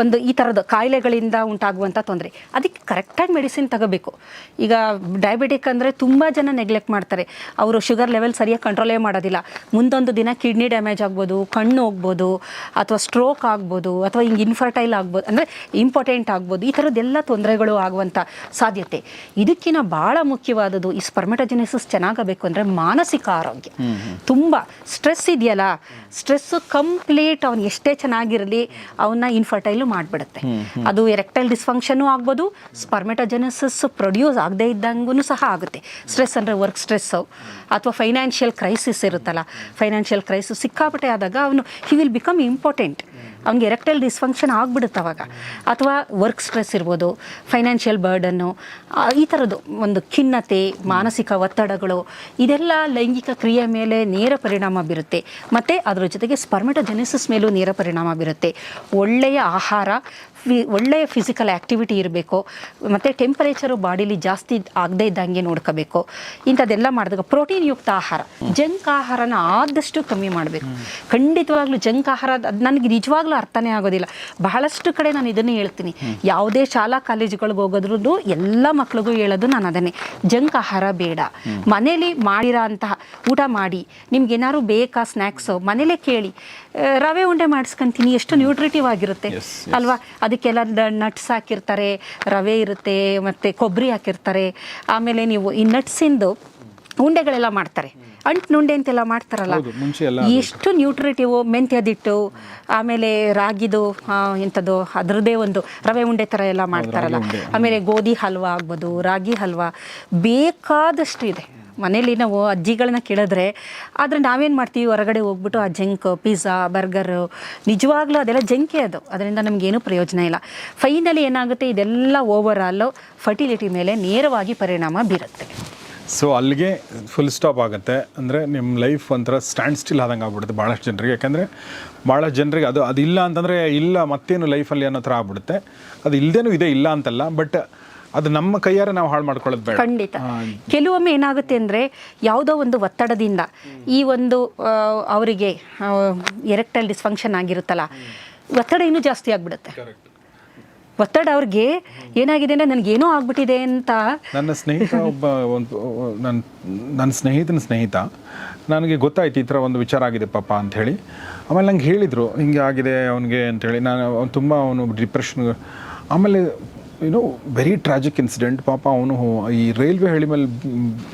ಒಂದು ಈ ಥರದ ಕಾಯಿಲೆಗಳಿಂದ ಉಂಟಾಗುವಂಥ ತೊಂದರೆ. ಅದಕ್ಕೆ ಕರೆಕ್ಟಾಗಿ ಮೆಡಿಸಿನ್ ತಗೋಬೇಕು. ಈಗ ಡಯಾಬಿಟಿಕ್ ಅಂದರೆ ತುಂಬ ಜನ ನೆಗ್ಲೆಕ್ಟ್ ಮಾಡ್ತಾರೆ. ಅವರು ಶುಗರ್ ಲೆವೆಲ್ ಸರಿಯಾಗಿ ಕಂಟ್ರೋಲೇ ಮಾಡೋದಿಲ್ಲ. ಮುಂದೊಂದು ದಿನ ಕಿಡ್ನಿ ಡ್ಯಾಮೇಜ್ ಆಗ್ಬೋದು ಕಣ್ಣು ಹೋಗ್ಬೋದು ಅಥವಾ ಸ್ಟ್ರೋಕ್ ಆಗ್ಬೋದು ಅಥವಾ ಹಿಂಗೆ ಇನ್ಫರ್ಟೈಲ್ ಆಗ್ಬೋದು ಅಂದರೆ ಇಂಪಾರ್ಟೆಂಟ್ ಆಗ್ಬೋದು ಈ ಥರದ್ದೆಲ್ಲ ತೊಂದರೆಗಳು ಆಗುವಂಥ ಸಾಧ್ಯತೆ. ಇದಕ್ಕಿಂತ ಭಾಳ ಮುಖ್ಯವಾದದ್ದು ಈ ಸ್ಪರ್ಮೆಟೋಜೆನಿಸಿಸ್ ಚೆನ್ನಾಗಬೇಕು ಅಂದರೆ ಮಾನಸಿಕ ಆರೋಗ್ಯ. ತುಂಬ. ಸ್ಟ್ರೆಸ್ ಇದೆಯಲ್ಲ? ಸ್ಟ್ರೆಸ್ಸು ಕಂಪ್ಲೀಟ್ ಅವ್ನು ಎಷ್ಟೇ ಚೆನ್ನಾಗಿರಲಿ ಅವನ್ನ ಇನ್ಫರ್ಟೈಲು ಮಾಡಿಬಿಡುತ್ತೆ. ಅದು ಎರೆಕ್ಟೈಲ್ ಡಿಸ್ಫಂಕ್ಷನ್ ಆಗ್ಬೋದು ಸ್ಪರ್ಮೆಟೋಜೆನಸಸ್ ಪ್ರೊಡ್ಯೂಸ್ ಆಗದೇ ಇದ್ದಂಗೂ ಸಹ ಆಗುತ್ತೆ. ಸ್ಟ್ರೆಸ್ ಅಂದರೆ ವರ್ಕ್ ಸ್ಟ್ರೆಸ್ಸು ಅಥವಾ ಫೈನಾನ್ಷಿಯಲ್ ಕ್ರೈಸಿಸ್ ಇರುತ್ತಲ್ಲ ಫೈನಾನ್ಷಿಯಲ್ ಕ್ರೈಸಿಸ್ ಸಿಕ್ಕಾಪಟ್ಟೆ ಆದಾಗ ಅವನು ಹಿ ವಿಲ್ ಬಿಕಮ್ ಇಂಪಾರ್ಟೆಂಟ್ ಅವ್ನಿಗೆ ಎರೆಕ್ಟೈಲ್ ಡಿಸ್ಫಂಕ್ಷನ್ ಆಗಿಬಿಡುತ್ತೆ ಅವಾಗ. ಅಥವಾ ವರ್ಕ್ ಸ್ಟ್ರೆಸ್ ಇರ್ಬೋದು ಫೈನಾನ್ಷಿಯಲ್ ಬರ್ಡನ್ನು ಈ ಥರದ್ದು ಒಂದು ಖಿನ್ನತೆ, ಮಾನಸಿಕ ಒತ್ತಡಗಳು, ಇದೆಲ್ಲ ಲೈಂಗಿಕ ಕ್ರಿಯೆ ಮೇಲೆ ನೇರ ಪರಿಣಾಮ ಬೀರುತ್ತೆ. ಮತ್ತು ಅದರ ಜೊತೆಗೆ ಸ್ಪರ್ಮೆಟೋಜೆನಿಸಿಸ್ ಮೇಲೂ ನೇರ ಪರಿಣಾಮ ಬೀರುತ್ತೆ. ಒಳ್ಳೆಯ ಆಹಾರ ಫಿ ಒಳ್ಳೆಯ ಫಿಸಿಕಲ್ ಆ್ಯಕ್ಟಿವಿಟಿ ಇರಬೇಕು. ಮತ್ತು ಟೆಂಪರೇಚರು ಬಾಡಿಲಿ ಜಾಸ್ತಿ ಆಗದೇ ಇದ್ದಂಗೆ ನೋಡ್ಕೋಬೇಕು. ಇಂಥದ್ದೆಲ್ಲ ಮಾಡಿದಾಗ ಪ್ರೋಟೀನ್ ಯುಕ್ತ ಆಹಾರ. ಜಂಕ್ ಆಹಾರನ ಆದಷ್ಟು ಕಮ್ಮಿ ಮಾಡಬೇಕು. ಖಂಡಿತವಾಗ್ಲೂ ಜಂಕ್ ಆಹಾರ ಅದು ನನಗೆ ನಿಜವಾಗ್ಲೂ ಅರ್ಥನೇ ಆಗೋದಿಲ್ಲ. ಬಹಳಷ್ಟು ಕಡೆ ನಾನು ಇದನ್ನೇ ಹೇಳ್ತೀನಿ. ಯಾವುದೇ ಶಾಲಾ ಕಾಲೇಜುಗಳಿಗೆ ಹೋಗೋದ್ರೂ ಎಲ್ಲ ಮಕ್ಳಿಗೂ ಹೇಳೋದು ನಾನು ಅದನ್ನೇ. ಜಂಕ್ ಆಹಾರ ಬೇಡ. ಮನೇಲಿ ಮಾಡಿರೋ ಅಂತಹ ಊಟ ಮಾಡಿ. ನಿಮ್ಗೆ ಏನಾದ್ರು ಬೇಕಾ ಸ್ನ್ಯಾಕ್ಸು ಮನೇಲೇ ಕೇಳಿ. ರವೆ ಉಂಡೆ ಮಾಡಿಸ್ಕೊಂತೀನಿ ಎಷ್ಟು ನ್ಯೂಟ್ರಿಟಿವ್ ಆಗಿರುತ್ತೆ. ಅಲ್ವಾ? ಅದಕ್ಕೆಲ್ಲ ನಟ್ಸ್ ಹಾಕಿರ್ತಾರೆ ರವೆ ಇರುತ್ತೆ ಮತ್ತು ಕೊಬ್ಬರಿ ಹಾಕಿರ್ತಾರೆ. ಆಮೇಲೆ ನೀವು ಈ ನಟ್ಸಿಂದು ಉಂಡೆಗಳೆಲ್ಲ ಮಾಡ್ತಾರೆ. ಅಂಟು ಉಂಡೆ ಅಂತೆಲ್ಲ ಮಾಡ್ತಾರಲ್ಲ ಎಷ್ಟು ನ್ಯೂಟ್ರಿಟಿವ್ ಮೆಂತ್ಯದಿಟ್ಟು ಆಮೇಲೆ ರಾಗಿದು ಎಂಥದ್ದು ಅದರದ್ದೇ ಒಂದು ರವೆ ಉಂಡೆ ಥರ ಎಲ್ಲ ಮಾಡ್ತಾರಲ್ಲ. ಆಮೇಲೆ ಗೋಧಿ ಹಲ್ವಾ ಆಗ್ಬೋದು ರಾಗಿ ಹಲ್ವಾ ಬೇಕಾದಷ್ಟು ಇದೆ. ಮನೇಲಿ ನಾವು ಅಜ್ಜಿಗಳನ್ನ ಕೇಳಿದ್ರೆ, ಆದರೆ ನಾವೇನು ಮಾಡ್ತೀವಿ? ಹೊರಗಡೆ ಹೋಗ್ಬಿಟ್ಟು ಆ ಜಂಕ್, ಪಿಜ್ಜಾ, ಬರ್ಗರು, ನಿಜವಾಗ್ಲೂ ಅದೆಲ್ಲ ಜಂಕೆ ಅದು. ಅದರಿಂದ ನಮಗೇನು ಪ್ರಯೋಜನ ಇಲ್ಲ. ಫೈನಲಿ ಏನಾಗುತ್ತೆ? ಇದೆಲ್ಲ ಓವರ್ ಆಲು ಫರ್ಟಿಲಿಟಿ ಮೇಲೆ ನೇರವಾಗಿ ಪರಿಣಾಮ ಬೀರುತ್ತೆ. ಸೊ ಅಲ್ಲಿಗೆ ಫುಲ್ ಸ್ಟಾಪ್ ಆಗುತ್ತೆ. ಅಂದರೆ ನಿಮ್ಮ ಲೈಫ್ ಒಂಥರ ಸ್ಟ್ಯಾಂಡ್ ಸ್ಟಿಲ್ ಆದಂಗೆ ಆಗ್ಬಿಡುತ್ತೆ ಭಾಳಷ್ಟು ಜನರಿಗೆ. ಯಾಕೆಂದರೆ ಭಾಳಷ್ಟು ಜನರಿಗೆ ಅದು ಅದಿಲ್ಲ ಅಂತಂದರೆ ಇಲ್ಲ ಮತ್ತೇನು ಲೈಫಲ್ಲಿ ಅನ್ನೋ ಥರ ಆಗ್ಬಿಡುತ್ತೆ. ಅದು ಇಲ್ಲದೇನೂ ಇದೆ, ಇಲ್ಲ ಅಂತಲ್ಲ. ಬಟ್ ಅದು ನಮ್ಮ ಕೈಯಾರೆ ನಾವು ಹಾಳು ಮಾಡ್ಕೊಳ್ಳೋದು ಬೇಡ. ಖಂಡಿತ. ಕೆಲವೊಮ್ಮೆ ಏನಾಗುತ್ತೆ ಅಂದರೆ ಯಾವುದೋ ಒಂದು ಒತ್ತಡದಿಂದ ಈ ಒಂದು ಅವರಿಗೆ ಎರೆಕ್ಟೈಲ್ ಡಿಸ್ಫಂಕ್ಷನ್ ಆಗಿರುತ್ತಲ್ಲ ಒತ್ತಡ ಇನ್ನೂ ಜಾಸ್ತಿ ಆಗಿಬಿಡುತ್ತೆ. ಒತ್ತಡ ಅವ್ರಿಗೆ ಏನಾಗಿದೆ ಅಂದರೆ ನನಗೇನೋ ಆಗ್ಬಿಟ್ಟಿದೆ ಅಂತ ನನ್ನ ಸ್ನೇಹಿತ ಒಬ್ಬ ಒಂದು ನನ್ನ ನನ್ನ ಸ್ನೇಹಿತನ ಸ್ನೇಹಿತ ನನಗೆ ಗೊತ್ತಾಯ್ತು ಈ ಥರ ಒಂದು ವಿಚಾರ ಆಗಿದೆ ಪಾಪ ಅಂಥೇಳಿ ಆಮೇಲೆ ನಂಗೆ ಹೇಳಿದರು ಹಿಂಗೆ ಆಗಿದೆ ಅವನಿಗೆ ಅಂಥೇಳಿ ನಾನು ಅವ್ನು ತುಂಬ ಅವನು ಡಿಪ್ರೆಷನ್ ಆಮೇಲೆ ಏನೋ ವೆರಿ ಟ್ರಾಜಿಕ್ ಇನ್ಸಿಡೆಂಟ್ ಪಾಪ ಅವನು ಈ ರೈಲ್ವೆ ಹಳಿ ಮೇಲೆ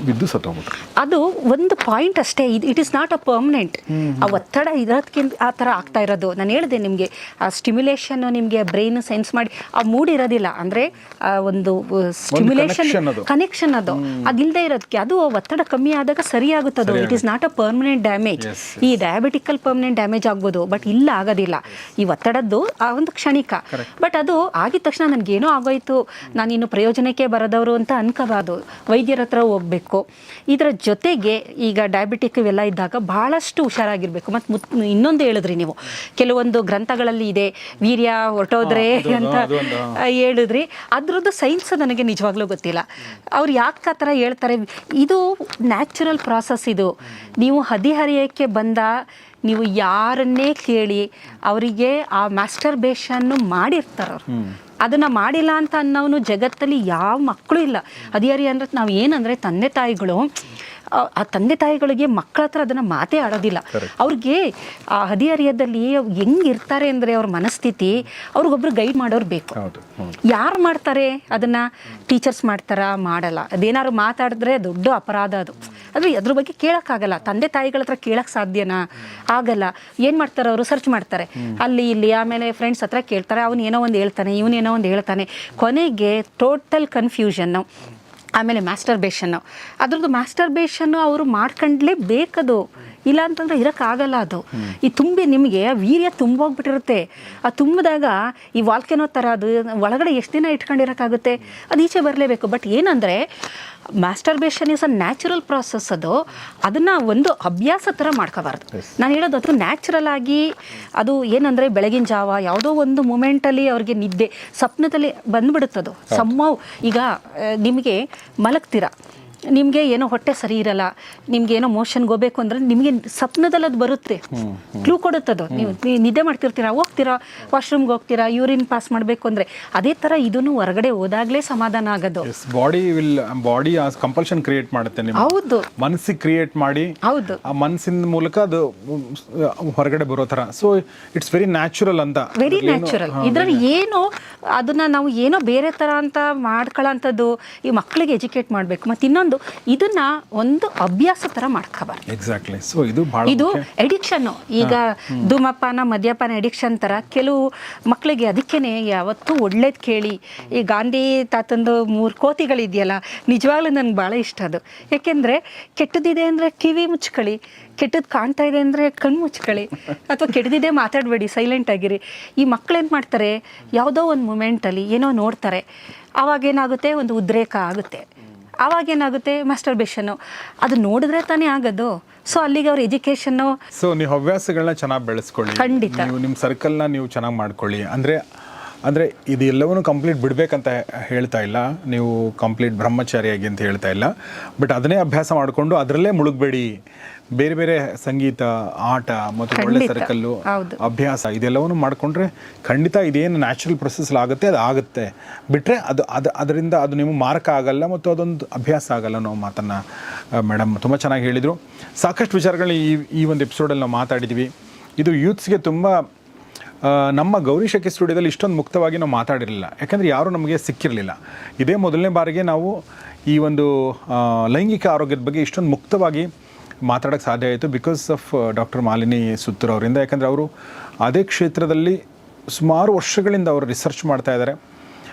ಬಿದ್ದು ಸತ್ತೋಗ್ಬಿಟ್ರು. ಅದು ಒಂದು ಪಾಯಿಂಟ್ ಅಷ್ಟೇ. ಇದು it is not a permanent ಆ ಒತ್ತಡ ಇರೋದಕ್ಕಿಂತ ಆ ಥರ ಆಗ್ತಾ ಇರೋದು. ನಾನು ಹೇಳಿದೆ ನಿಮಗೆ ಆ ಸ್ಟಿಮ್ಯುಲೇಷನ್ ನಿಮಗೆ ಬ್ರೈನ್ ಸೆನ್ಸ್ ಮಾಡಿ ಆ ಮೂಡ್ ಇರೋದಿಲ್ಲ. ಅಂದರೆ ಒಂದು ಸ್ಟಿಮ್ಯುಲೇಷನ್. ಕನೆಕ್ಷನ್ ಅದು. ಅದಿಲ್ಲದೆ ಇರೋದಕ್ಕೆ ಅದು ಒತ್ತಡ ಕಮ್ಮಿ ಆದಾಗ ಸರಿ ಆಗುತ್ತದು. It is not a permanent damage ಈ ಡಯಾಬಿಟಿಕಲ್ ಪರ್ಮನೆಂಟ್ ಡ್ಯಾಮೇಜ್ ಆಗ್ಬೋದು ಬಟ್ ಇಲ್ಲ ಆಗೋದಿಲ್ಲ. ಈ ಒತ್ತಡದ್ದು ಆ ಒಂದು ಕ್ಷಣಿಕ. ಬಟ್ ಅದು ಆಗಿದ ತಕ್ಷಣ ನನಗೇನೋ ಆಗೋಯ್ತು ನಾನಿನ್ನು ಪ್ರಯೋಜನಕ್ಕೆ ಬರದವರು ಅಂತ ಅನ್ಕೋಬಾರ್ದು. ವೈದ್ಯರ ಹತ್ರ ಹೋಗಬೇಕು. ಇದರ ಜೊತೆಗೆ ಈಗ ಡಯಾಬಿಟಿಕ್ ಇವೆಲ್ಲ ಇದ್ದಾಗ ಭಾಳಷ್ಟು ಹುಷಾರಾಗಿರ್ಬೇಕು. ಮತ್ತು ಮುತ್ ಇನ್ನೊಂದು ಹೇಳಿದ್ರಿ ನೀವು. ಕೆಲವೊಂದು ಗ್ರಂಥಗಳಲ್ಲಿ ಇದೆ ವೀರ್ಯ ಹೊರಟೋದ್ರೆ ಅಂತ ಹೇಳಿದ್ರಿ. ಅದ್ರದ್ದು ಸೈನ್ಸ್ ನನಗೆ ನಿಜವಾಗ್ಲೂ ಗೊತ್ತಿಲ್ಲ. ಅವ್ರು ಯಾಕೆ ಆ ಥರ ಹೇಳ್ತಾರೆ? ಇದು ನ್ಯಾಚುರಲ್ ಪ್ರಾಸೆಸ್ ಇದು. ನೀವು ಹದಿಹರಿಯಕ್ಕೆ ಬಂದ ನೀವು ಯಾರನ್ನೇ ಕೇಳಿ ಅವರಿಗೆ ಆ ಮಾಸ್ಟರ್ ಬೇಷನ್ನು ಮಾಡಿರ್ತಾರೆ ಅವ್ರು ಅದನ್ನು ಮಾಡಿಲ್ಲ ಅಂತ ಅನ್ನೋನು ಜಗತ್ತಲ್ಲಿ ಯಾವ ಮಕ್ಕಳು ಇಲ್ಲ. ಹದಿಹರಿ ಅಂದ್ರೆ ನಾವು ಏನಂದರೆ ತಂದೆ ತಾಯಿಗಳು ಆ ತಂದೆ ತಾಯಿಗಳಿಗೆ ಮಕ್ಕಳ ಹತ್ರ ಅದನ್ನು ಮಾತೇ ಆಡೋದಿಲ್ಲ. ಅವ್ರಿಗೆ ಆ ಹದಿಹರಿಯದಲ್ಲಿ ಹೆಂಗಿರ್ತಾರೆ ಅಂದರೆ ಅವ್ರ ಮನಸ್ಥಿತಿ ಅವ್ರಿಗೊಬ್ರು ಗೈಡ್ ಮಾಡೋರು ಬೇಕು. ಯಾರು ಮಾಡ್ತಾರೆ ಅದನ್ನು? ಟೀಚರ್ಸ್ ಮಾಡ್ತಾರಾ? ಮಾಡಲ್ಲ. ಅದೇನಾದ್ರು ಮಾತಾಡಿದ್ರೆ ದೊಡ್ಡ ಅಪರಾಧ ಅದು. ಅದು ಅದ್ರ ಬಗ್ಗೆ ಕೇಳೋಕ್ಕಾಗಲ್ಲ. ತಂದೆ ತಾಯಿಗಳ ಹತ್ರ ಕೇಳಕ್ಕೆ ಸಾಧ್ಯನಾ? ಆಗಲ್ಲ. ಏನು ಮಾಡ್ತಾರೆ ಅವರು? ಸರ್ಚ್ ಮಾಡ್ತಾರೆ. ಅಲ್ಲಿ ಇಲ್ಲಿ ಆಮೇಲೆ ಫ್ರೆಂಡ್ಸ್ ಹತ್ರ ಕೇಳ್ತಾರೆ. ಅವನು ಏನೋ ಒಂದು ಹೇಳ್ತಾನೆ ಇವನೇನೋ ಒಂದು ಹೇಳ್ತಾನೆ. ಕೊನೆಗೆ ಟೋಟಲ್ ಕನ್ಫ್ಯೂಷನ್ನು ಆಮೇಲೆ ಮಾಸ್ಟರ್ ಬೇಷನ್ನು ಅದ್ರದ್ದು ಮಾಸ್ಟರ್ ಬೇಷನ್ನು ಅವರು ಮಾಡ್ಕೊಂಡ್ಲೇ ಬೇಕದು. ಇಲ್ಲ ಅಂತಂದ್ರೆ ಇರೋಕ್ಕಾಗಲ್ಲ ಅದು. ಈ ತುಂಬಿ ನಿಮಗೆ ವೀರ್ಯ ತುಂಬೋಗ್ಬಿಟ್ಟಿರುತ್ತೆ. ಆ ತುಂಬಿದಾಗ ಈ ವಾಲ್ಕೆನೋ ಥರ ಅದು, ಒಳಗಡೆ ಎಷ್ಟು ದಿನ ಇಟ್ಕೊಂಡಿರೋಕ್ಕಾಗುತ್ತೆ? ಅದು ಈಚೆ ಬರಲೇಬೇಕು. ಬಟ್ ಏನಂದರೆ master is is a natural process ಅದು. ಅದನ್ನು ಒಂದು ಅಭ್ಯಾಸ ಥರ ಮಾಡ್ಕೋಬಾರ್ದು. ನಾನು ಹೇಳೋದು ಅದು ನ್ಯಾಚುರಲ್ ಆಗಿ ಅದು ಏನಂದರೆ ಬೆಳಗಿನ ಜಾವ ಯಾವುದೋ ಒಂದು ಮೂಮೆಂಟಲ್ಲಿ ಅವ್ರಿಗೆ ನಿದ್ದೆ ಸ್ವಪ್ನದಲ್ಲಿ ಬಂದ್ಬಿಡುತ್ತದು. ಸಮ್ಮವ್ ಈಗ ನಿಮಗೆ ಮಲಗ್ತೀರಾ? ನಿಮಗೆ ಏನೋ ಹೊಟ್ಟೆ ಸರಿ ಇರಲ್ಲ ನಿಮ್ಗೆ ಏನೋ ಮೋಷನ್ ಹೋಗ್ಬೇಕು ಅಂದ್ರೆ ನಿಮಗೆ ಸ್ವಪ್ನದಲ್ಲಿ ಅದು ಬರುತ್ತೆ. ಕ್ಲೂ ಕೊಡುತ್ತದು ನೀವು ನೀವು ನಿದ್ದೆ ಮಾಡ್ತಿರ್ತೀರಾ ಹೋಗ್ತೀರಾ ವಾಶ್ರೂಮ್ಗೆ ಹೋಗ್ತೀರಾ ಯೂರಿನ್ ಪಾಸ್ ಮಾಡಬೇಕು ಅಂದ್ರೆ ಅದೇ ತರ ಇದನ್ನು ಹೊರಗಡೆ ಹೋದಾಗಲೇ ಸಮಾಧಾನ ಆಗೋದು. Body will body compulsion create ಮಾಡುತ್ತೆ ನಿಮ್ಮ ಹೌದು. ಮನಸ್ಸಿಗೆ ಕ್ರಿಯೇಟ್ ಮಾಡಿ ಹೌದು. ಆ ಮನಸ್ಸಿನ ಮೂಲಕ ಅದು ಹೊರಗಡೆ ಬರೋ ತರ. ಸೊ ಇಟ್ಸ್ ವೆರಿ ನ್ಯಾಚುರಲ್ ಅಂತ. ವೆರಿ ನ್ಯಾಚುರಲ್ ಇದ್ರಲ್ಲಿ ಏನು ಅದನ್ನ ನಾವು ಏನೋ ಬೇರೆ ತರ ಅಂತ ಮಾಡ್ಕೊಳ್ಳೋಂಥದ್ದು ಈ ಮಕ್ಕಳಿಗೆ ಎಜುಕೇಟ್ ಮಾಡಬೇಕು. ಮತ್ತೆ ಇನ್ನೊಂದು ಮಾಡಿಕೊಂಡು ಇದನ್ನ ಒಂದು ಅಭ್ಯಾಸ ತರ ಮಾಡ್ಕೋಬಾರ್ದು. ಎಕ್ಸಾಕ್ಟ್ಲಿ ಸೊ ಇದು ಇದು ಎಡಿಕ್ಷನ್ನು ಈಗ ಧೂಮಪಾನ ಮದ್ಯಪಾನ ಎಡಿಕ್ಷನ್ ತರ ಕೆಲವು ಮಕ್ಕಳಿಗೆ ಅದಕ್ಕೇನೆ ಯಾವತ್ತೂ ಒಳ್ಳೇದು ಕೇಳಿ. ಈ ಗಾಂಧಿ ತಾತಂದು ಮೂರು ಕೋತಿಗಳಿದೆಯಲ್ಲ ನಿಜವಾಗ್ಲೂ ನನಗೆ ಭಾಳ ಇಷ್ಟ ಅದು. ಯಾಕೆಂದರೆ ಕೆಟ್ಟದಿದೆ ಅಂದರೆ ಕಿವಿ ಮುಚ್ಕೊಳ್ಳಿ ಕೆಟ್ಟದ್ದು ಕಾಣ್ತಾ ಇದೆ ಅಂದರೆ ಕಣ್ಣು ಮುಚ್ಕೊಳ್ಳಿ ಅಥವಾ ಕೆಟ್ಟದಿದೆ ಮಾತಾಡಬೇಡಿ ಸೈಲೆಂಟ್ ಆಗಿರಿ. ಈ ಮಕ್ಕಳೇನು ಮಾಡ್ತಾರೆ ಯಾವುದೋ ಒಂದು ಮೂಮೆಂಟಲ್ಲಿ ಏನೋ ನೋಡ್ತಾರೆ. ಆವಾಗ ಏನಾಗುತ್ತೆ ಒಂದು ಉದ್ರೇಕ ಆಗುತ್ತೆ. ಆವಾಗ ಏನಾಗುತ್ತೆ? ಮಾಸ್ಟರ್ಬೇಷನ್ನು ಅದು ನೋಡಿದ್ರೆ ತಾನೇ ಆಗೋದು. ಸೊ ಅಲ್ಲಿಗೆ ಅವ್ರ ಎಜುಕೇಷನ್ನು ಸೊ ನೀವು ಹವ್ಯಾಸಗಳನ್ನ ಚೆನ್ನಾಗಿ ಬೆಳೆಸ್ಕೊಳ್ಳಿ. ಖಂಡಿತ. ನೀವು ನಿಮ್ಮ ಸರ್ಕಲ್ನ ನೀವು ಚೆನ್ನಾಗಿ ಮಾಡ್ಕೊಳ್ಳಿ. ಅಂದರೆ ಅಂದರೆ ಇದೆಲ್ಲವನ್ನು ಕಂಪ್ಲೀಟ್ ಬಿಡಬೇಕಂತ ಹೇಳ್ತಾ ಇಲ್ಲ. ನೀವು ಕಂಪ್ಲೀಟ್ ಬ್ರಹ್ಮಚಾರಿಯಾಗಿ ಅಂತ ಹೇಳ್ತಾ ಇಲ್ಲ. ಬಟ್ ಅದನ್ನೇ ಅಭ್ಯಾಸ ಮಾಡಿಕೊಂಡು ಅದರಲ್ಲೇ ಮುಳುಗಬೇಡಿ. ಬೇರೆ ಬೇರೆ ಸಂಗೀತ ಆಟ ಮತ್ತು ಒಳ್ಳೆ. ಸರ್ಕಲ್ಲು ಅಭ್ಯಾಸ ಇದೆಲ್ಲವನ್ನು ಮಾಡಿಕೊಂಡ್ರೆ ಖಂಡಿತ ಇದೇನು ನ್ಯಾಚುರಲ್ ಪ್ರೊಸೆಸ್ ಆಗುತ್ತೆ ಅದು ಆಗುತ್ತೆ. ಬಿಟ್ಟರೆ ಅದು ಅದು ಅದರಿಂದ ಅದು ನಿಮಗೆ ಮಾರಕ ಆಗಲ್ಲ ಮತ್ತು ಅದೊಂದು ಅಭ್ಯಾಸ ಆಗಲ್ಲ ಅನ್ನೋ ಮಾತನ್ನು ಮೇಡಮ್ ತುಂಬ ಚೆನ್ನಾಗಿ ಹೇಳಿದರು. ಸಾಕಷ್ಟು ವಿಚಾರಗಳನ್ನ ಈ ಈ ಒಂದು ಎಪಿಸೋಡಲ್ಲಿ ನಾವು ಮಾತಾಡಿದ್ವಿ. ಇದು ಯೂತ್ಸ್ಗೆ ತುಂಬ ನಮ್ಮ ಗೌರಿ ಸ್ಟುಡಿಯೋದಲ್ಲಿ ಇಷ್ಟೊಂದು ಮುಕ್ತವಾಗಿ ನಾವು ಮಾತಾಡಿರಲಿಲ್ಲ. ಯಾಕಂದರೆ ಯಾರೂ ನಮಗೆ ಸಿಕ್ಕಿರಲಿಲ್ಲ. ಇದೇ ಮೊದಲನೇ ಬಾರಿಗೆ ನಾವು ಈ ಒಂದು ಲೈಂಗಿಕ ಆರೋಗ್ಯದ ಬಗ್ಗೆ ಇಷ್ಟೊಂದು ಮುಕ್ತವಾಗಿ ಮಾತಾಡೋಕ್ಕೆ ಸಾಧ್ಯ ಆಯಿತು because of doctor Malini Suttur ಅವರಿಂದ. ಯಾಕಂದರೆ ಅವರು ಅದೇ ಕ್ಷೇತ್ರದಲ್ಲಿ ಸುಮಾರು ವರ್ಷಗಳಿಂದ ಅವರು ರಿಸರ್ಚ್ ಮಾಡ್ತಾ ಇದ್ದಾರೆ.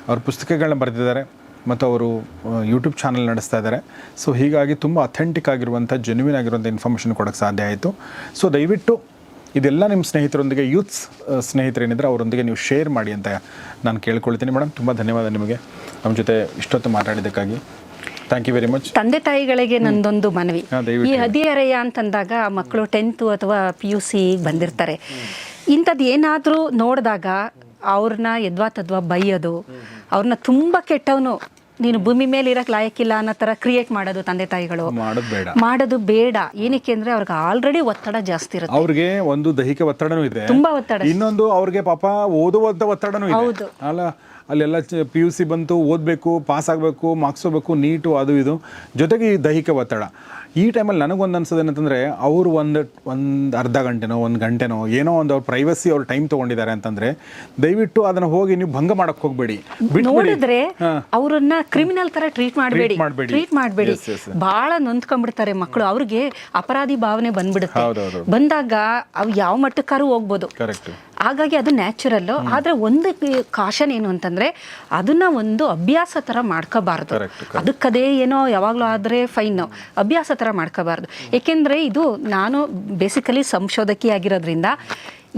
ಅವ್ರ ಪುಸ್ತಕಗಳನ್ನ ಬರೆದಿದ್ದಾರೆ ಮತ್ತು ಅವರು ಯೂಟ್ಯೂಬ್ ಚಾನಲ್ ನಡೆಸ್ತಾ ಇದ್ದಾರೆ. ಸೊ ಹೀಗಾಗಿ ತುಂಬ ಅಥೆಂಟಿಕ್ ಆಗಿರುವಂಥ ಜೆನ್ಯೂನ್ ಆಗಿರುವಂಥ ಇನ್ಫಾರ್ಮೇಷನ್ ಕೊಡೋಕ್ಕೆ ಸಾಧ್ಯ ಆಯಿತು. ಸೊ ದಯವಿಟ್ಟು ಇದೆಲ್ಲ ನಿಮ್ಮ ಸ್ನೇಹಿತರೊಂದಿಗೆ ಯೂತ್ಸ್ ಸ್ನೇಹಿತರೇನಿದ್ರೆ ಅವರೊಂದಿಗೆ ನೀವು ಶೇರ್ ಮಾಡಿ ಅಂತ ನಾನು ಕೇಳ್ಕೊಳ್ತೀನಿ. ಮೇಡಮ್ ತುಂಬ ಧನ್ಯವಾದ ನಿಮಗೆ ನಮ್ಮ ಜೊತೆ ಇಷ್ಟೊತ್ತು ಮಾತಾಡಿದ್ದಕ್ಕಾಗಿ. ಥ್ಯಾಂಕ್ ಯು ವೆರಿ ಮಚ್ ತಂದೆ ತಾಯಿಗಳಿಗೆ ನಂದೊಂದು ಮನವಿ. ಈ ಹದಿಹರೆಯ ಅಂತಂದಾಗ ಮಕ್ಕಳು ಟೆಂತು ಅಥವಾ ಪಿ ಯು ಸಿ ಬಂದಿರ್ತಾರೆ. ಇಂಥದ್ದು ಏನಾದರೂ ನೋಡಿದಾಗ ಅವ್ರನ್ನ ಯದ್ವಾ ತದ್ವಾ ಬೈಯೋದು ಅವ್ರನ್ನ ತುಂಬ ಕೆಟ್ಟವನು ನೀನು ಭೂಮಿ ಮೇಲೆ ಇರಕ್ಕೆ ಲಾಯಕ್ಕಿಲ್ಲ ಅನ್ನೋ ಥರ ಕ್ರಿಯೇಟ್ ಮಾಡೋದು ತಂದೆ ತಾಯಿಗಳು. ಮಾಡೋದು ಬೇಡ. ಮಾಡೋದು ಬೇಡ. ಏನಕ್ಕೆ ಅಂದ್ರೆ ಅವ್ರಿಗೆ ಆಲ್ರೆಡಿ ಒತ್ತಡ ಜಾಸ್ತಿ ಇರುತ್ತೆ. ಅವ್ರಿಗೆ ಒಂದು ದೈಹಿಕ ಒತ್ತಡನೂ ಇದೆ. ತುಂಬಾ ಒತ್ತಡ. ಇನ್ನೊಂದು ಅವ್ರಿಗೆ ಪಾಪ ಓದುವಂತ ಒತ್ತಡನೂ ಇದೆ. ಹೌದು. ಅಲ್ಲ ಅಲ್ಲೆಲ್ಲ ಪಿ ಯು ಸಿ ಬಂತು ಓದಬೇಕು ಪಾಸ್ ಆಗಬೇಕು ಮಾರ್ಕ್ಸ್ ಹೋಗ್ಬೇಕು ನೀಟು ಅದು ಇದು. ಜೊತೆಗೆ ಈ ದೈಹಿಕ ಒತ್ತಡ. ಈ ಟೈಮಲ್ಲಿ ನನಗೊಂದು ಅನ್ಸೋದು ಏನಂತಂದರೆ ಅವರು ಒಂದು ಒಂದು ಅರ್ಧ ಗಂಟೆನೋ ಒಂದು ಗಂಟೆನೋ ಏನೋ ಒಂದು ಅವ್ರ ಪ್ರೈವಸಿ ಅವ್ರ ಟೈಮ್ ತೊಗೊಂಡಿದ್ದಾರೆ ಅಂತಂದರೆ ದಯವಿಟ್ಟು ಅದನ್ನು ಹೋಗಿ ನೀವು ಭಂಗ ಮಾಡೋಕ್ಕೆ ಹೋಗಬೇಡಿ. ನೋಡಿದ್ರೆ ಅವ್ರನ್ನ ಕ್ರಿಮಿನಲ್ ತರ ಟ್ರೀಟ್ ಮಾಡಬೇಡಿ. ಟ್ರೀಟ್ ಮಾಡಬೇಡಿ. ಭಾಳ ನೊಂದ್ಕೊಂಡ್ಬಿಡ್ತಾರೆ ಮಕ್ಕಳು ಅವ್ರಿಗೆ ಅಪರಾಧಿ ಭಾವನೆ ಬಂದ್ಬಿಡುತ್ತೆ. ಬಂದಾಗ ಅವು ಯಾವ ಮಟ್ಟಕ್ಕಾರು ಹೋಗ್ಬೋದು. ಕರೆಕ್ಟು ಹಾಗಾಗಿ ಅದು ನ್ಯಾಚುರಲ್ಲು ಆದರೆ ಒಂದು ಕಾಶನ್ ಏನು ಅಂತಂದರೆ ಅದನ್ನು ಒಂದು ಅಭ್ಯಾಸ ಥರ ಮಾಡ್ಕೋಬಾರ್ದು. ಅದಕ್ಕದೇ ಏನೋ ಯಾವಾಗಲೂ ಆದರೆ ಫೈನು ಅಭ್ಯಾಸ ಥರ ಮಾಡ್ಕೋಬಾರ್ದು. ಏಕೆಂದರೆ ಇದು ನಾನು ಬೇಸಿಕಲಿ ಸಂಶೋಧಕಿ ಆಗಿರೋದ್ರಿಂದ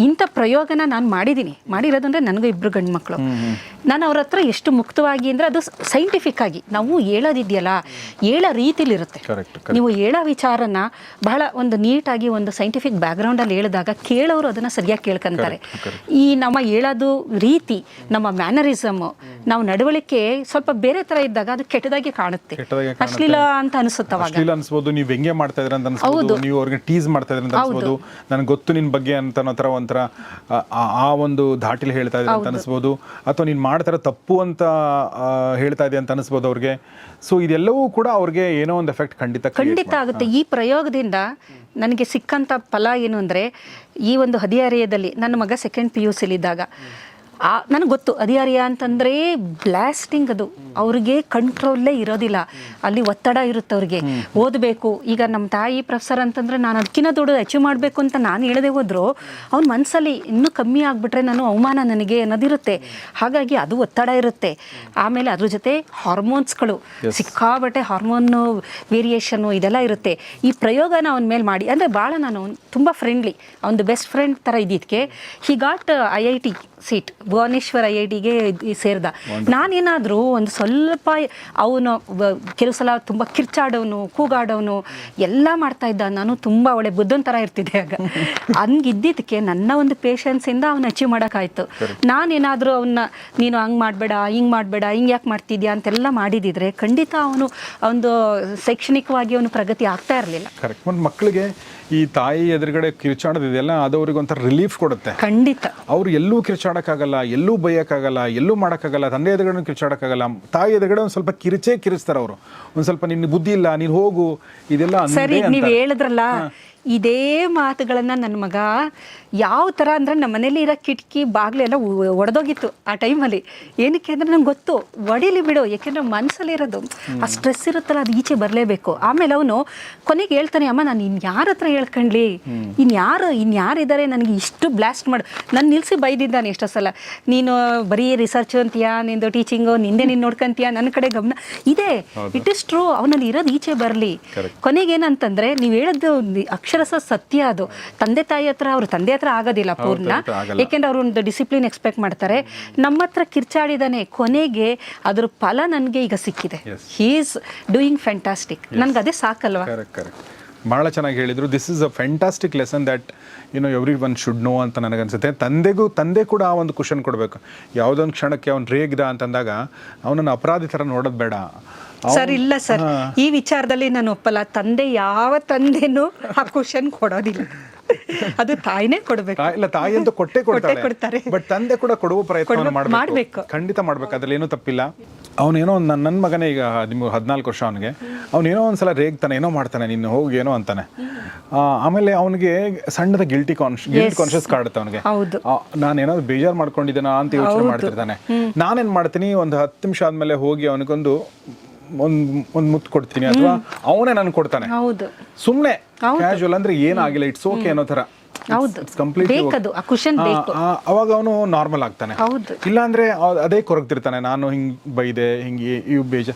ಇಂಥ ಪ್ರಯೋಗನ ನಾನು ಮಾಡಿದ್ದೀನಿ ಮಾಡಿರೋದು ಅಂದರೆ ನನಗೂ ಇಬ್ಬರು ಗಂಡು ಮಕ್ಕಳು ನಾನು ಅವ್ರ ಹತ್ರ ಎಷ್ಟು ಮುಕ್ತವಾಗಿ ಅಂದರೆ ಅದು ಸೈಂಟಿಫಿಕ್ ಆಗಿ. ನಾವು ಹೇಳೋದಿದೆಯಲ್ಲ ಹೇಳೋ ರೀತಿಲಿರುತ್ತೆ. ನೀವು ಹೇಳೋ ವಿಚಾರನ ಬಹಳ ಒಂದು ನೀಟಾಗಿ ಒಂದು ಸೈಂಟಿಫಿಕ್ ಬ್ಯಾಕ್ಗ್ರೌಂಡಲ್ಲಿ ಹೇಳಿದಾಗ ಕೇಳೋರು ಅದನ್ನು ಸರಿಯಾಗಿ ಕೇಳ್ಕೊಂತಾರೆ. ಈ ನಮ್ಮ ಹೇಳೋದು ರೀತಿ ನಮ್ಮ ಮ್ಯಾನರಿಸಮು ನಾವು ನಡವಳಿಕೆ ಸ್ವಲ್ಪ ಬೇರೆ ಥರ ಇದ್ದಾಗ ಅದು ಕೆಟ್ಟದಾಗಿ ಕಾಣುತ್ತೆ. ಅಶ್ಲೀಲ ಅಂತ ಅನಿಸುತ್ತೆ ಅವಾಗ. ಅನ್ಸ್ಬೋದು ನೀವು ಹೆಂಗೆ ಮಾಡ್ತಾ ಇದ್ರ ಅಂತ ಅನ್ಸ್ಬೋದು ನೀವು ಅವ್ರಿಗೆ ಟೀಸ್ ಮಾಡ್ತಾ ಇದ್ರ ಅಂತ ಅನ್ಸ್ಬೋದು ನನಗೆ ಗೊತ್ತು ನಿನ್ ಬಗ್ಗೆ ಅಂತ ಅನ್ನೋ ಥರ ಆ- ಆ- ಒಂದು ಧಾಟಿಲಿ ಹೇಳ್ತಾ ಇದೆ ಅಂತ ಅನಿಸ್ಬೋದು. ಅಥವಾ ನೀನು ಮಾಡ್ತಾರ ತಪ್ಪು ಅಂತ ಹೇಳ್ತಾ ಇದೆ ಅಂತ ಅನಿಸ್ಬೋದು ಅವ್ರಿಗೆ. ಸೊ ಇದೆಲ್ಲವೂ ಕೂಡ ಅವ್ರಿಗೆ ಏನೋ ಒಂದು ಎಫೆಕ್ಟ್ ಖಂಡಿತ ಖಂಡಿತ ಆಗುತ್ತೆ. ಈ ಪ್ರಯೋಗದಿಂದ ನನಗೆ ಸಿಕ್ಕಂಥ ಫಲ ಏನು ಅಂದರೆ ಈ ಒಂದು ಹದಿಹರೆಯದಲ್ಲಿ ನನ್ನ ಮಗ ಸೆಕೆಂಡ್ ಪಿ ಯು ಸಿಲಿದ್ದಾಗ ನನಗೆ ಗೊತ್ತು ಹದಿಹರೆಯ ಅಂತಂದರೆ ಬ್ಲಾಸ್ಟಿಂಗ್ ಅದು. ಅವ್ರಿಗೆ ಕಂಟ್ರೋಲ್ಲೇ ಇರೋದಿಲ್ಲ. ಅಲ್ಲಿ ಒತ್ತಡ ಇರುತ್ತೆ ಅವ್ರಿಗೆ. ಓದಬೇಕು. ಈಗ ನಮ್ಮ ತಾಯಿ ಪ್ರೊಫೆಸರ್ ಅಂತಂದ್ರೆ ನಾನು ಅದಕ್ಕಿಂತ ದೊಡ್ಡದು ಅಚೀವ್ ಮಾಡಬೇಕು ಅಂತ ನಾನು ಹೇಳದೆ ಹೋದ್ರು ಅವ್ನ ಮನಸ್ಸಲ್ಲಿ ಇನ್ನೂ ಕಮ್ಮಿ ಆಗಿಬಿಟ್ರೆ ನಾನು ಅವಮಾನ ನನಗೆ ಅನ್ನೋದಿರುತ್ತೆ. ಹಾಗಾಗಿ ಅದು ಒತ್ತಡ ಇರುತ್ತೆ. ಆಮೇಲೆ ಅದ್ರ ಜೊತೆ ಹಾರ್ಮೋನ್ಸ್ಗಳು ಸಿಕ್ಕಾಬಟ್ಟೆ ಹಾರ್ಮೋನು ವೇರಿಯೇಷನ್ನು ಇದೆಲ್ಲ ಇರುತ್ತೆ. ಈ ಪ್ರಯೋಗನ ಅವನ ಮೇಲೆ ಮಾಡಿ ಅಂದರೆ ಭಾಳ ನಾನು ತುಂಬ ಫ್ರೆಂಡ್ಲಿ ಅವನದು ಬೆಸ್ಟ್ ಫ್ರೆಂಡ್ ಥರ ಇದ್ದಿದ್ದಕ್ಕೆ he got I I T seat Bhubaneswar I I ಟಿಗೆ ಸೇರಿದ ನಾನೇನಾದರೂ ಒಂದು ಸ್ವಲ್ಪ ಅವನು ಕೆಲವು ಸಲ ತುಂಬ ಕಿರ್ಚಾಡೋನು ಕೂಗಾಡೋನು ಎಲ್ಲ ಮಾಡ್ತಾ ಇದ್ದ. ನಾನು ತುಂಬ ಒಳ್ಳೆ ಬುದ್ಧನ ಥರ ಇರ್ತಿದ್ದೆ ಆಗ. ಹಂಗಿದ್ದಿದ್ದಕ್ಕೆ ನನ್ನ ಒಂದು ಪೇಷನ್ಸಿಂದ ಅವ್ನು ಅಚೀವ್ ಮಾಡೋಕ್ಕಾಯ್ತು. ನಾನೇನಾದರೂ ಅವನ್ನ ನೀನು ಹಂಗೆ ಮಾಡಬೇಡ ಹಿಂಗೆ ಮಾಡಬೇಡ ಹಿಂಗೆ ಯಾಕೆ ಮಾಡ್ತಿದ್ಯಾ ಅಂತೆಲ್ಲ ಮಾಡಿದಿದ್ರೆ ಖಂಡಿತ ಅವನು ಒಂದು ಶೈಕ್ಷಣಿಕವಾಗಿ ಅವನು ಪ್ರಗತಿ ಆಗ್ತಾ ಇರಲಿಲ್ಲ. ಕರೆಕ್ಟ್ ಮಕ್ಕಳಿಗೆ ಈ ತಾಯಿ ಎದುರುಗಡೆ ಕಿರುಚಾಡೋದಿದೆಯಲ್ಲ ಅದು ಅವ್ರಿಗೆ ಒಂಥರ ರಿಲೀಫ್ ಕೊಡುತ್ತೆ. ಖಂಡಿತ. ಅವ್ರು ಎಲ್ಲೂ ಕಿರುಚಾಡೋಕ್ಕಾಗಲ್ಲ ಎಲ್ಲೂ ಬೈಯಕ್ಕಾಗಲ್ಲ ಎಲ್ಲೂ ಮಾಡೋಕ್ಕಾಗಲ್ಲ ತಂದೆ ಎದುರುಗಡೆ ಕಿರ್ಚಾಡಕ್ಕಾಗಲ್ಲ ತಾಯಿ ಎದುರುಗಡೆ ಒಂದು ಸ್ವಲ್ಪ ಕಿರಿಚೇ ಕಿರಿಸ್ತಾರೆ ಅವರು. ಒಂದು ಸ್ವಲ್ಪ ನಿನ್ನ ಬುದ್ಧಿ ಇಲ್ಲ ನೀನು ಹೋಗು ಇದೆಲ್ಲ ಸರಿ. ನೀವು ಹೇಳಿದ್ರಲ್ಲ ಇದೇ ಮಾತುಗಳನ್ನು ನನ್ನ ಮಗ ಯಾವ ಥರ ಅಂದರೆ ನಮ್ಮ ಮನೇಲಿ ಇರೋ ಕಿಟಕಿ ಬಾಗಿಲೆಲ್ಲ ಒಡೆದೋಗಿತ್ತು ಆ ಟೈಮಲ್ಲಿ ಏನಕ್ಕೆ ಅಂದರೆ ನಂಗೆ ಗೊತ್ತು ಒಡೀಲಿ ಬಿಡು ಯಾಕೆಂದರೆ ಮನಸ್ಸಲ್ಲಿರೋದು ಆ ಸ್ಟ್ರೆಸ್ ಇರುತ್ತಲ್ಲ ಅದು ಈಚೆ ಬರಲೇಬೇಕು. ಆಮೇಲೆ ಅವನು ಕೊನೆಗೆ ಹೇಳ್ತಾನೆ ಅಮ್ಮ ನಾನು ಇನ್ಯಾರ ಹತ್ರ ಹೇಳ್ಕೊಂಡ್ಲಿ? ಇನ್ಯಾರು ಇನ್ಯಾರಿದ್ದಾರೆ ನನಗೆ ಇಷ್ಟು ಬ್ಲಾಸ್ಟ್ ಮಾಡು. ನಾನು ನಿಲ್ಲಿಸಿ ಬೈದಿದ್ದಾನೆ ಎಷ್ಟೋ ಸಲ. ನೀನು ಬರೀ ರಿಸರ್ಚ್ ಅಂತೀಯಾ? ನಿಂದು ಟೀಚಿಂಗು ನಿಂದೆ ನೀನು ನೋಡ್ಕೊಂತೀಯ? ನನ್ನ ಕಡೆ ಗಮನ ಇದೆ. ಇಟ್ ಇಸ್ ಟ್ರೂ ಅವನಲ್ಲಿ ಇರೋದು ಈಚೆ ಬರಲಿ. ಕೊನೆಗೇನಂತಂದ್ರೆ ನೀವು ಹೇಳೋದು ಅಕ್ಷರಸ ಸತ್ಯ ಅದು. ತಂದೆ ತಾಯಿ ಹತ್ರ ಅವ್ರ ತಂದೆ ಹತ್ರ ಆಗೋದಿಲ್ಲ ಪೂರ್ಣ. ಯಾಕೆಂದ್ರೆ ಅವರು ಒಂದು ಡಿಸಿಪ್ಲಿನ್ ಎಕ್ಸ್ಪೆಕ್ಟ್ ಮಾಡ್ತಾರೆ. ನಮ್ಮ ಹತ್ರ ಕಿರ್ಚಾಡಿದಾನೆ ಕೊನೆಗೆ ಅದ್ರ ಫಲ ನನಗೆ ಈಗ ಸಿಕ್ಕಿದೆ. ಹೀ ಈಸ್ ಡೂಯಿಂಗ್ ಫ್ಯಾಂಟಾಸ್ಟಿಕ್ ನನ್ಗೆ ಅದೇ ಸಾಕಲ್ವಾ? ಭಾಳ ಚೆನ್ನಾಗಿ ಹೇಳಿದರು. This is a fantastic lesson that you know everyone should know ಅಂತ ನನಗನ್ಸುತ್ತೆ. ತಂದೆಗೂ ತಂದೆ ಕೂಡ ಆ ಒಂದು ಕ್ವಶನ್ ಕೊಡಬೇಕು. ಯಾವುದೊಂದು ಕ್ಷಣಕ್ಕೆ ಅವ್ನು ರೇಗಿದ ಅಂತಂದಾಗ ಅವನನ್ನು ಅಪರಾಧಿ ಥರ ನೋಡೋದು ಬೇಡ. ಸರ್ ಇಲ್ಲ ಸರ್. ಈ ವಿಚಾರದಲ್ಲಿ ನಾನು ಒಪ್ಪಲ್ಲ. ತಂದೆ ಯಾವ ತಂದೆನೂ ಆ ಕ್ವಶನ್ ಕೊಡೋದಿಲ್ಲ. ಅದು ತಾಯಿನೇ ಕೊಡಬೇಕು. ಇಲ್ಲ ತಾಯಿ ಅಂತೂ ಕೊಟ್ಟೆ ಕೊಡ್ತಾರೆ. ಬಟ್ ತಂದೆ ಕೂಡ ಕೊಡುವ ಪ್ರಯತ್ನ ಮಾಡಬೇಕು. ಖಂಡಿತ ಮಾಡ್ಬೇಕು. ಅದ್ರಲ್ಲಿ ಏನೂ ತಪ್ಪಿಲ್ಲ. ಅವನೇನೋ ಒಂದು ನನ್ನ ನನ್ನ ಮಗನೇ ಈಗ ಹದಿಮೂರು ಹದಿನಾಲ್ಕು ವರ್ಷ ಅವನಿಗೆ. ಅವನೇನೋ ಒಂದ್ಸಲ ರೇಗ್ತಾನೆ ಏನೋ ಮಾಡ್ತಾನೆ ನಿನ್ನ ಹೋಗಿ ಏನೋ ಅಂತಾನೆ. ಆ, ಆಮೇಲೆ ಅವನಿಗೆ ಸಣ್ಣದ ಗಿಲ್ಟಿ ಕಾನ್ಶ್ ಗಿಲ್ಟಿ ಕಾನ್ಶಿಯಸ್ ಕಾಡುತ್ತೆ ಅವನಿಗೆ. ಹೌದು. ನಾನು ಏನಾದ್ರು ಬೇಜಾರು ಮಾಡ್ಕೊಂಡಿದ್ದೇನಾ ಅಂತ ಯೋಚನೆ ಮಾಡ್ತಿರ್ತಾನೆ. ನಾನೇನ್ ಮಾಡ್ತೀನಿ? ಒಂದು ಹತ್ತು ನಿಮಿಷ ಆದ್ಮೇಲೆ ಹೋಗಿ ಅವನಿಗೊಂದು ಒಂದ್ ಒಂದ್ ಮುತ್ತು ಕೊಡ್ತೀನಿ ಅಥವಾ ಅವನೇ ನನ್ ಕೊಡ್ತಾನೆ. ಹೌದು. ಸುಮ್ನೆ ಕ್ಯಾಶುವಲ್ ಅಂದ್ರೆ ಏನಾಗಿಲ್ಲ ಇಟ್ಸ್ ಓಕೆ ಅನ್ನೋ ತರ ಕಂಪ್ಲೀಟ್ ಅವಾಗ ಅವನು ನಾರ್ಮಲ್ ಆಗ್ತಾನೆ. ಇಲ್ಲಾಂದ್ರೆ ಅದೇ ಕೊರಗ್ತಿರ್ತಾನೆ ನಾನು ಹಿಂಗ್ ಬೈದೆ ಹಿಂಗೆ ಇವ್ ಬೇಜ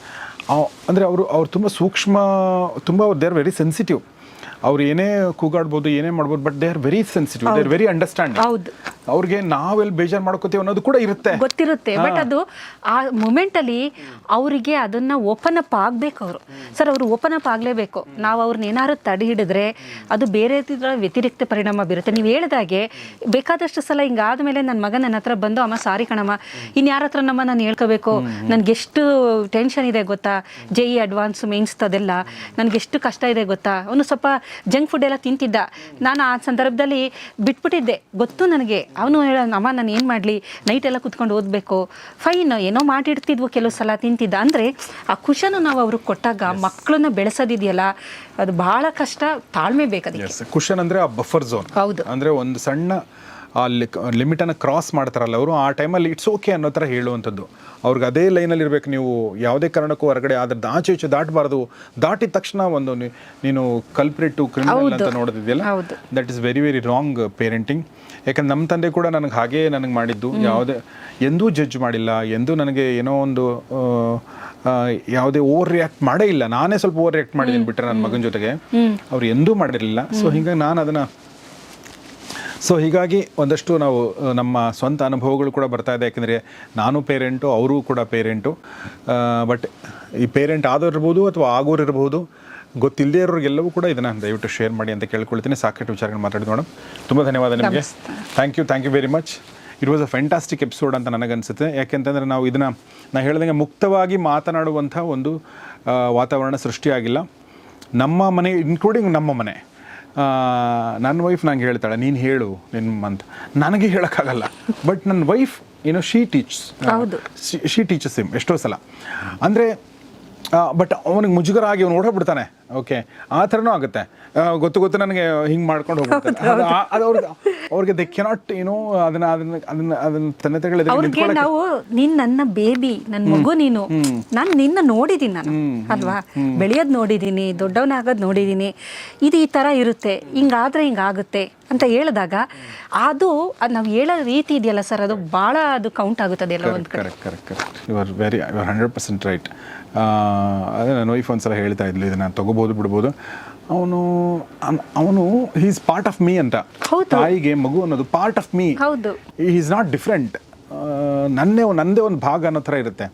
ಅಂದ್ರೆ ಅವರು ಅವ್ರು ತುಂಬಾ ಸೂಕ್ಷ್ಮ ತುಂಬಾ ದೇ ಆರ್ ವೆರಿ ಸೆನ್ಸಿಟಿವ್ ಅವ್ರು ಏನೇ ಕೂಗಾಡ್ಬೋದು ಏನೇ ಮಾಡ್ಬೋದು but they are very sensitive they are very understand ಹೌದು. ಅವ್ರಿಗೆ ನಾವೆಲ್ಲಿ ಬೇಜಾರು ಮಾಡ್ಕೋತೀವಿ ಅನ್ನೋದು ಕೂಡ ಇರುತ್ತೆ. ಗೊತ್ತಿರುತ್ತೆ. ಬಟ್ ಅದು ಆ ಮೊಮೆಂಟಲ್ಲಿ ಅವರಿಗೆ ಅದನ್ನ ಓಪನ್ ಅಪ್ ಆಗ್ಬೇಕು ಅವರು. ಸರ್ ಅವರು ಓಪನ್ ಅಪ್ ಆಗಲೇಬೇಕು. ನಾವು ಅವ್ರನ್ನ ಏನಾದ್ರು ತಡೆ ಹಿಡಿದ್ರೆ ಅದು ಬೇರೆ ರೀತಿಯ ವ್ಯತಿರಿಕ್ತ ಪರಿಣಾಮ ಬೀರುತ್ತೆ. ನೀವು ಹೇಳಿದಾಗೆ ಬೇಕಾದಷ್ಟು ಸಲ ಹಿಂಗಾದ್ಮೇಲೆ ನನ್ನ ಮಗ ನನ್ನ ಹತ್ರ ಬಂದು ಅಮ್ಮ ಸಾರಿ ಕಣಮ್ಮ. ಇನ್ನು ಯಾರ ಹತ್ರ ನಮ್ಮ ನಾನು ಹೇಳ್ಕೋಬೇಕು? ನನಗೆ ಎಷ್ಟು ಟೆನ್ಷನ್ ಇದೆ ಗೊತ್ತಾ? ಜೆ ಇ ಅಡ್ವಾನ್ಸ್ ಮೇನ್ಸ್ ಅದೆಲ್ಲ ನನಗೆ ಎಷ್ಟು ಕಷ್ಟ ಇದೆ ಗೊತ್ತಾ? ಅವನು ಸ್ವಲ್ಪ ಜಂಕ್ ಫುಡ್ ಎಲ್ಲ ತಿಂತಿದ್ದ. ನಾನು ಆ ಸಂದರ್ಭದಲ್ಲಿ ಬಿಟ್ಬಿಟ್ಟಿದ್ದೆ. ಗೊತ್ತು ನನಗೆ. ಅವನು ಹೇಳ ಅಮ್ಮ ನಾನು ಏನು ಮಾಡಲಿ? ನೈಟ್ ಎಲ್ಲ ಕುತ್ಕೊಂಡು ಓದಬೇಕು. ಫೈನ್ ಏನೋ ಮಾಡಿಡ್ತಿದ್ವು ಕೆಲವು ಸಲ ತಿಂತಿದ್ದ. ಅಂದರೆ ಆ ಖುಷನು ನಾವು ಅವ್ರಿಗೆ ಕೊಟ್ಟಾಗ ಮಕ್ಕಳನ್ನ ಬೆಳೆಸೋದಿದೆಯಲ್ಲ ಅದು ಭಾಳ ಕಷ್ಟ ತಾಳ್ಮೆ ಬೇಕು ಅದಕ್ಕೆ. ಕುಶನ್ ಅಂದ್ರೆ ಆ ಬಫರ್ ಝೋನ್ ಹೌದು. ಅಂದರೆ ಒಂದು ಸಣ್ಣ ಆ ಲಿಮಿಟನ್ನು ಕ್ರಾಸ್ ಮಾಡ್ತಾರಲ್ಲ ಅವರು ಆ ಟೈಮಲ್ಲಿ ಇಟ್ಸ್ ಓಕೆ ಅನ್ನೋ ಥರ ಹೇಳುವಂಥದ್ದು. ಅವ್ರಿಗೆ ಅದೇ ಲೈನಲ್ಲಿ ಇರಬೇಕು ನೀವು ಯಾವುದೇ ಕಾರಣಕ್ಕೂ ಹೊರಗಡೆ ಆದ್ರೆ ಆಚೆ ಈಚೆ ದಾಟಬಾರ್ದು. ದಾಟಿದ ತಕ್ಷಣ ಒಂದು ನೀನು ಕಲ್ಪ್ರಿಟ್ಟು ಕ್ರಿಮಿನಲ್ ಅಂತ ನೋಡೋದಿದೆಯಲ್ಲ. That is very very wrong parenting ಯಾಕಂದ್ರೆ ನಮ್ಮ ತಂದೆ ಕೂಡ ನನಗೆ ಹಾಗೇ ನನಗೆ ಮಾಡಿದ್ದು. ಯಾವುದೇ ಎಂದೂ ಜಡ್ಜ್ ಮಾಡಿಲ್ಲ ಎಂದೂ ನನಗೆ ಏನೋ ಒಂದು ಯಾವುದೇ ಓವರ್ ರಿಯಾಕ್ಟ್ ಮಾಡೇ ಇಲ್ಲ. ನಾನೇ ಸ್ವಲ್ಪ ಓವರ್ ರಿಯಾಕ್ಟ್ ಮಾಡಿದ್ದೀನಿ ಬಿಟ್ಟರೆ ನನ್ನ ಮಗನ ಜೊತೆಗೆ. ಅವ್ರು ಎಂದೂ ಮಾಡಿರಲಿಲ್ಲ. ಸೊ ಹಿಂಗಾಗಿ ನಾನು ಅದನ್ನು ಸೊ ಹೀಗಾಗಿ ಒಂದಷ್ಟು ನಾವು ನಮ್ಮ ಸ್ವಂತ ಅನುಭವಗಳು ಕೂಡ ಬರ್ತಾ ಇದೆ. ಯಾಕೆಂದರೆ ನಾನು ಪೇರೆಂಟು ಅವರೂ ಕೂಡ ಪೇರೆಂಟು. ಬಟ್ ಈ ಪೇರೆಂಟ್ ಆದವ್ರು ಇರ್ಬೋದು ಅಥವಾ ಆಗೋರು ಇರ್ಬೋದು ಗೊತ್ತಿಲ್ಲದೆ ಇರೋರಿಗೆಲ್ಲವೂ ಕೂಡ ಇದನ್ನು ದಯವಿಟ್ಟು ಶೇರ್ ಮಾಡಿ ಅಂತ ಕೇಳ್ಕೊಳ್ತೀನಿ. ಸಾಕಷ್ಟು ವಿಚಾರಗಳು ಮಾತಾಡಿದ್ವಿ ಮೇಡಮ್ ತುಂಬ ಧನ್ಯವಾದ ನಿಮಗೆ. Thank you thank you very much it was a fantastic episode ಅಂತ ನನಗನ್ಸುತ್ತೆ. ಯಾಕೆಂತಂದರೆ ನಾವು ಇದನ್ನು ನಾನು ಹೇಳಿದಂಗೆ ಮುಕ್ತವಾಗಿ ಮಾತನಾಡುವಂಥ ಒಂದು ವಾತಾವರಣ ಸೃಷ್ಟಿಯಾಗಿಲ್ಲ. ನಮ್ಮ ಮನೆ ಇನ್ಕ್ಲೂಡಿಂಗ್ ನಮ್ಮ ಮನೆ ನನ್ನ ವೈಫ್ ನಂಗೆ ಹೇಳ್ತಾಳೆ ನೀನು ಹೇಳು ನಿಮ್ಮ ಅಂತ. ನನಗೆ ಹೇಳೋಕ್ಕಾಗಲ್ಲ. ಬಟ್ ನನ್ನ ವೈಫ್ ಏನೋ she teach. She teaches him ಎಷ್ಟೋ ಸಲ. ಅಂದರೆ ಬಟ್ ಅವನಿಗೆ ಮುಜುಗರ ಆಗಿ ಅವ್ನು ಓಡೋಗ್ಬಿಡ್ತಾನೆ. ಓಕೆ ಆ ಥರನೂ ಆಗುತ್ತೆ. ಗೊತ್ತು ಗೊತ್ತು ನನಗೆ ಹಿಂಗೆ ಮಾಡ್ಕೊಂಡು ಹೋಗ್ಬಿಡ್ತಾನೆ ಅದು ಅವ್ರಿಗೆ ಅವ್ರಿಗೆ ದೆ ಕೆನಾಟ್ ಏನೋ ಅದನ್ನ ಅದನ್ನ ಅದನ್ನ ಅದನ್ನ ತಂದೆ ತಗೊಳ್ಳಿ ಅವ್ರಿಗೆ ನಾವು ನೀನ್ ನನ್ನ ಬೇಬಿ ನನ್ನ ಮಗು ನೀನು ನಾನು ನಿನ್ನ ನೋಡಿದೀನಿ ನಾನು ಅಲ್ವಾ? ಬೆಳೆಯೋದು ನೋಡಿದೀನಿ ದೊಡ್ಡವನಾಗೋದು ನೋಡಿದೀನಿ ಇದು ಈ ತರ ಇರುತ್ತೆ ಹಿಂಗಾದ್ರೆ ಹಿಂಗಾಗುತ್ತೆ ಅಂತ ಹೇಳಿದಾಗ ಅದು ಅದ್ ನಾವು ಹೇಳೋ ರೀತಿ ಇದೆಯಲ್ಲ ಸರ್ ಅದು ಭಾಳ ಅದು ಕೌಂಟ್ ಆಗುತ್ತದೆ ಎಲ್ಲ ಒಂದು correct correct correct you are very you are hundred percent right ಅದೇ ನನ್ನ ವೈಫ್ ಒಂದ್ಸಲ ಹೇಳ್ತಾ ಇದ್ಲು ಇದನ್ನ ತಗೋಬಹುದು ಬಿಡ್ಬೋದು. ಅವನು ಅವನು ಈಸ್ ಪಾರ್ಟ್ ಆಫ್ ಮೀ ಅಂತ. ತಾಯಿಗೆ ಮಗು ಅನ್ನೋದು ಪಾರ್ಟ್ ಆಫ್ ಮೀ ಹೌದು. ಈಸ್ ನಾಟ್ ಡಿಫ್ರೆಂಟ್ ನನ್ನೇ ನಂದೇ ಒಂದು ಭಾಗ ಅನ್ನೋ ಥರ ಇರುತ್ತೆ.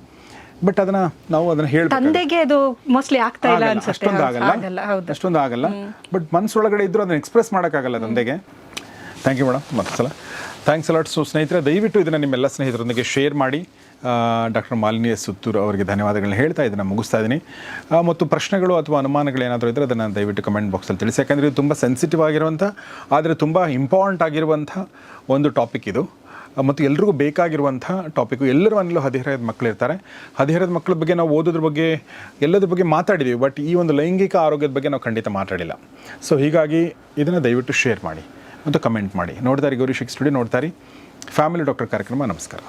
ಬಟ್ ಅದನ್ನ ನಾವು ಅದನ್ನ ಹೇಳ್ಬೇಕು ತಂದೆಗೆ ಅದು ಮೋಸ್ಟ್ಲಿ ಆಗ್ತಾ ಇಲ್ಲ ಅಷ್ಟೊಂದು ಆಗಲ್ಲ. ಅಷ್ಟೊಂದು ಆಗಲ್ಲ. ಬಟ್ ಮನಸ್ಸೊಳಗಡೆ ಇದ್ರೂ ಅದನ್ನ ಎಕ್ಸ್ಪ್ರೆಸ್ ಮಾಡೋಕ್ಕಾಗಲ್ಲ ತಂದೆಗೆ. ಥ್ಯಾಂಕ್ ಯು ಮೇಡಮ್ ಮತ್ತೊಂದ್ಸಲ. ಥ್ಯಾಂಕ್ಸ್ ಅಲಾಟ್ ಸೊ ಸ್ನೇಹಿತರೆ ದಯವಿಟ್ಟು ಇದನ್ನು ನಿಮ್ಮೆಲ್ಲ ಸ್ನೇಹಿತರೊಂದಿಗೆ ಶೇರ್ ಮಾಡಿ. ಡಾಕ್ಟರ್ ಮಾಲಿನಿ ಸುತ್ತೂರು ಅವರಿಗೆ ಧನ್ಯವಾದಗಳನ್ನ ಹೇಳ್ತಾ ಇದನ್ನು ಮುಗಿಸ್ತಾ ಇದ್ದೀನಿ ಮತ್ತು ಪ್ರಶ್ನೆಗಳು ಅಥವಾ ಅನುಮಾನಗಳು ಏನಾದರೂ ಇದ್ದರೆ ಅದನ್ನು ದಯವಿಟ್ಟು ಕಮೆಂಟ್ ಬಾಕ್ಸಲ್ಲಿ ತಿಳಿಸಿ. ಯಾಕಂದರೆ ಇದು ತುಂಬ ಸೆನ್ಸಿಟಿವ್ ಆಗಿರುವಂಥ ಆದರೆ ತುಂಬ ಇಂಪಾರ್ಟೆಂಟ್ ಆಗಿರುವಂಥ ಒಂದು ಟಾಪಿಕ್ ಇದು. ಮತ್ತು ಎಲ್ರಿಗೂ ಬೇಕಾಗಿರುವಂಥ ಟಾಪಿಕ್ಕು ಎಲ್ಲರ ಮನೇಲೂ ಹದಿಹರೆಯದ ಮಕ್ಕಳು ಇರ್ತಾರೆ. ಹದಿಹರೆಯದ ಮಕ್ಕಳ ಬಗ್ಗೆ ನಾವು ಓದೋದ್ರ ಬಗ್ಗೆ, ಎಲ್ಲದ್ರ ಬಗ್ಗೆ ಮಾತಾಡಿದ್ದೀವಿ ಬಟ್ ಈ ಒಂದು ಲೈಂಗಿಕ ಆರೋಗ್ಯದ ಬಗ್ಗೆ ನಾವು ಖಂಡಿತ ಮಾತಾಡಿಲ್ಲ. ಸೊ ಹೀಗಾಗಿ ಇದನ್ನು ದಯವಿಟ್ಟು ಶೇರ್ ಮಾಡಿ. ಮತ್ತು ಕಮೆಂಟ್ ಮಾಡಿ. ನೋಡ್ತಾರೆ ಗೌರಿ ಶಿಕ್ ಸ್ಟುಡಿಯೋ ನೋಡ್ತಾರೆ ಫ್ಯಾಮಿಲಿ ಡಾಕ್ಟರ್ ಕಾರ್ಯಕ್ರಮ, ನಮಸ್ಕಾರ.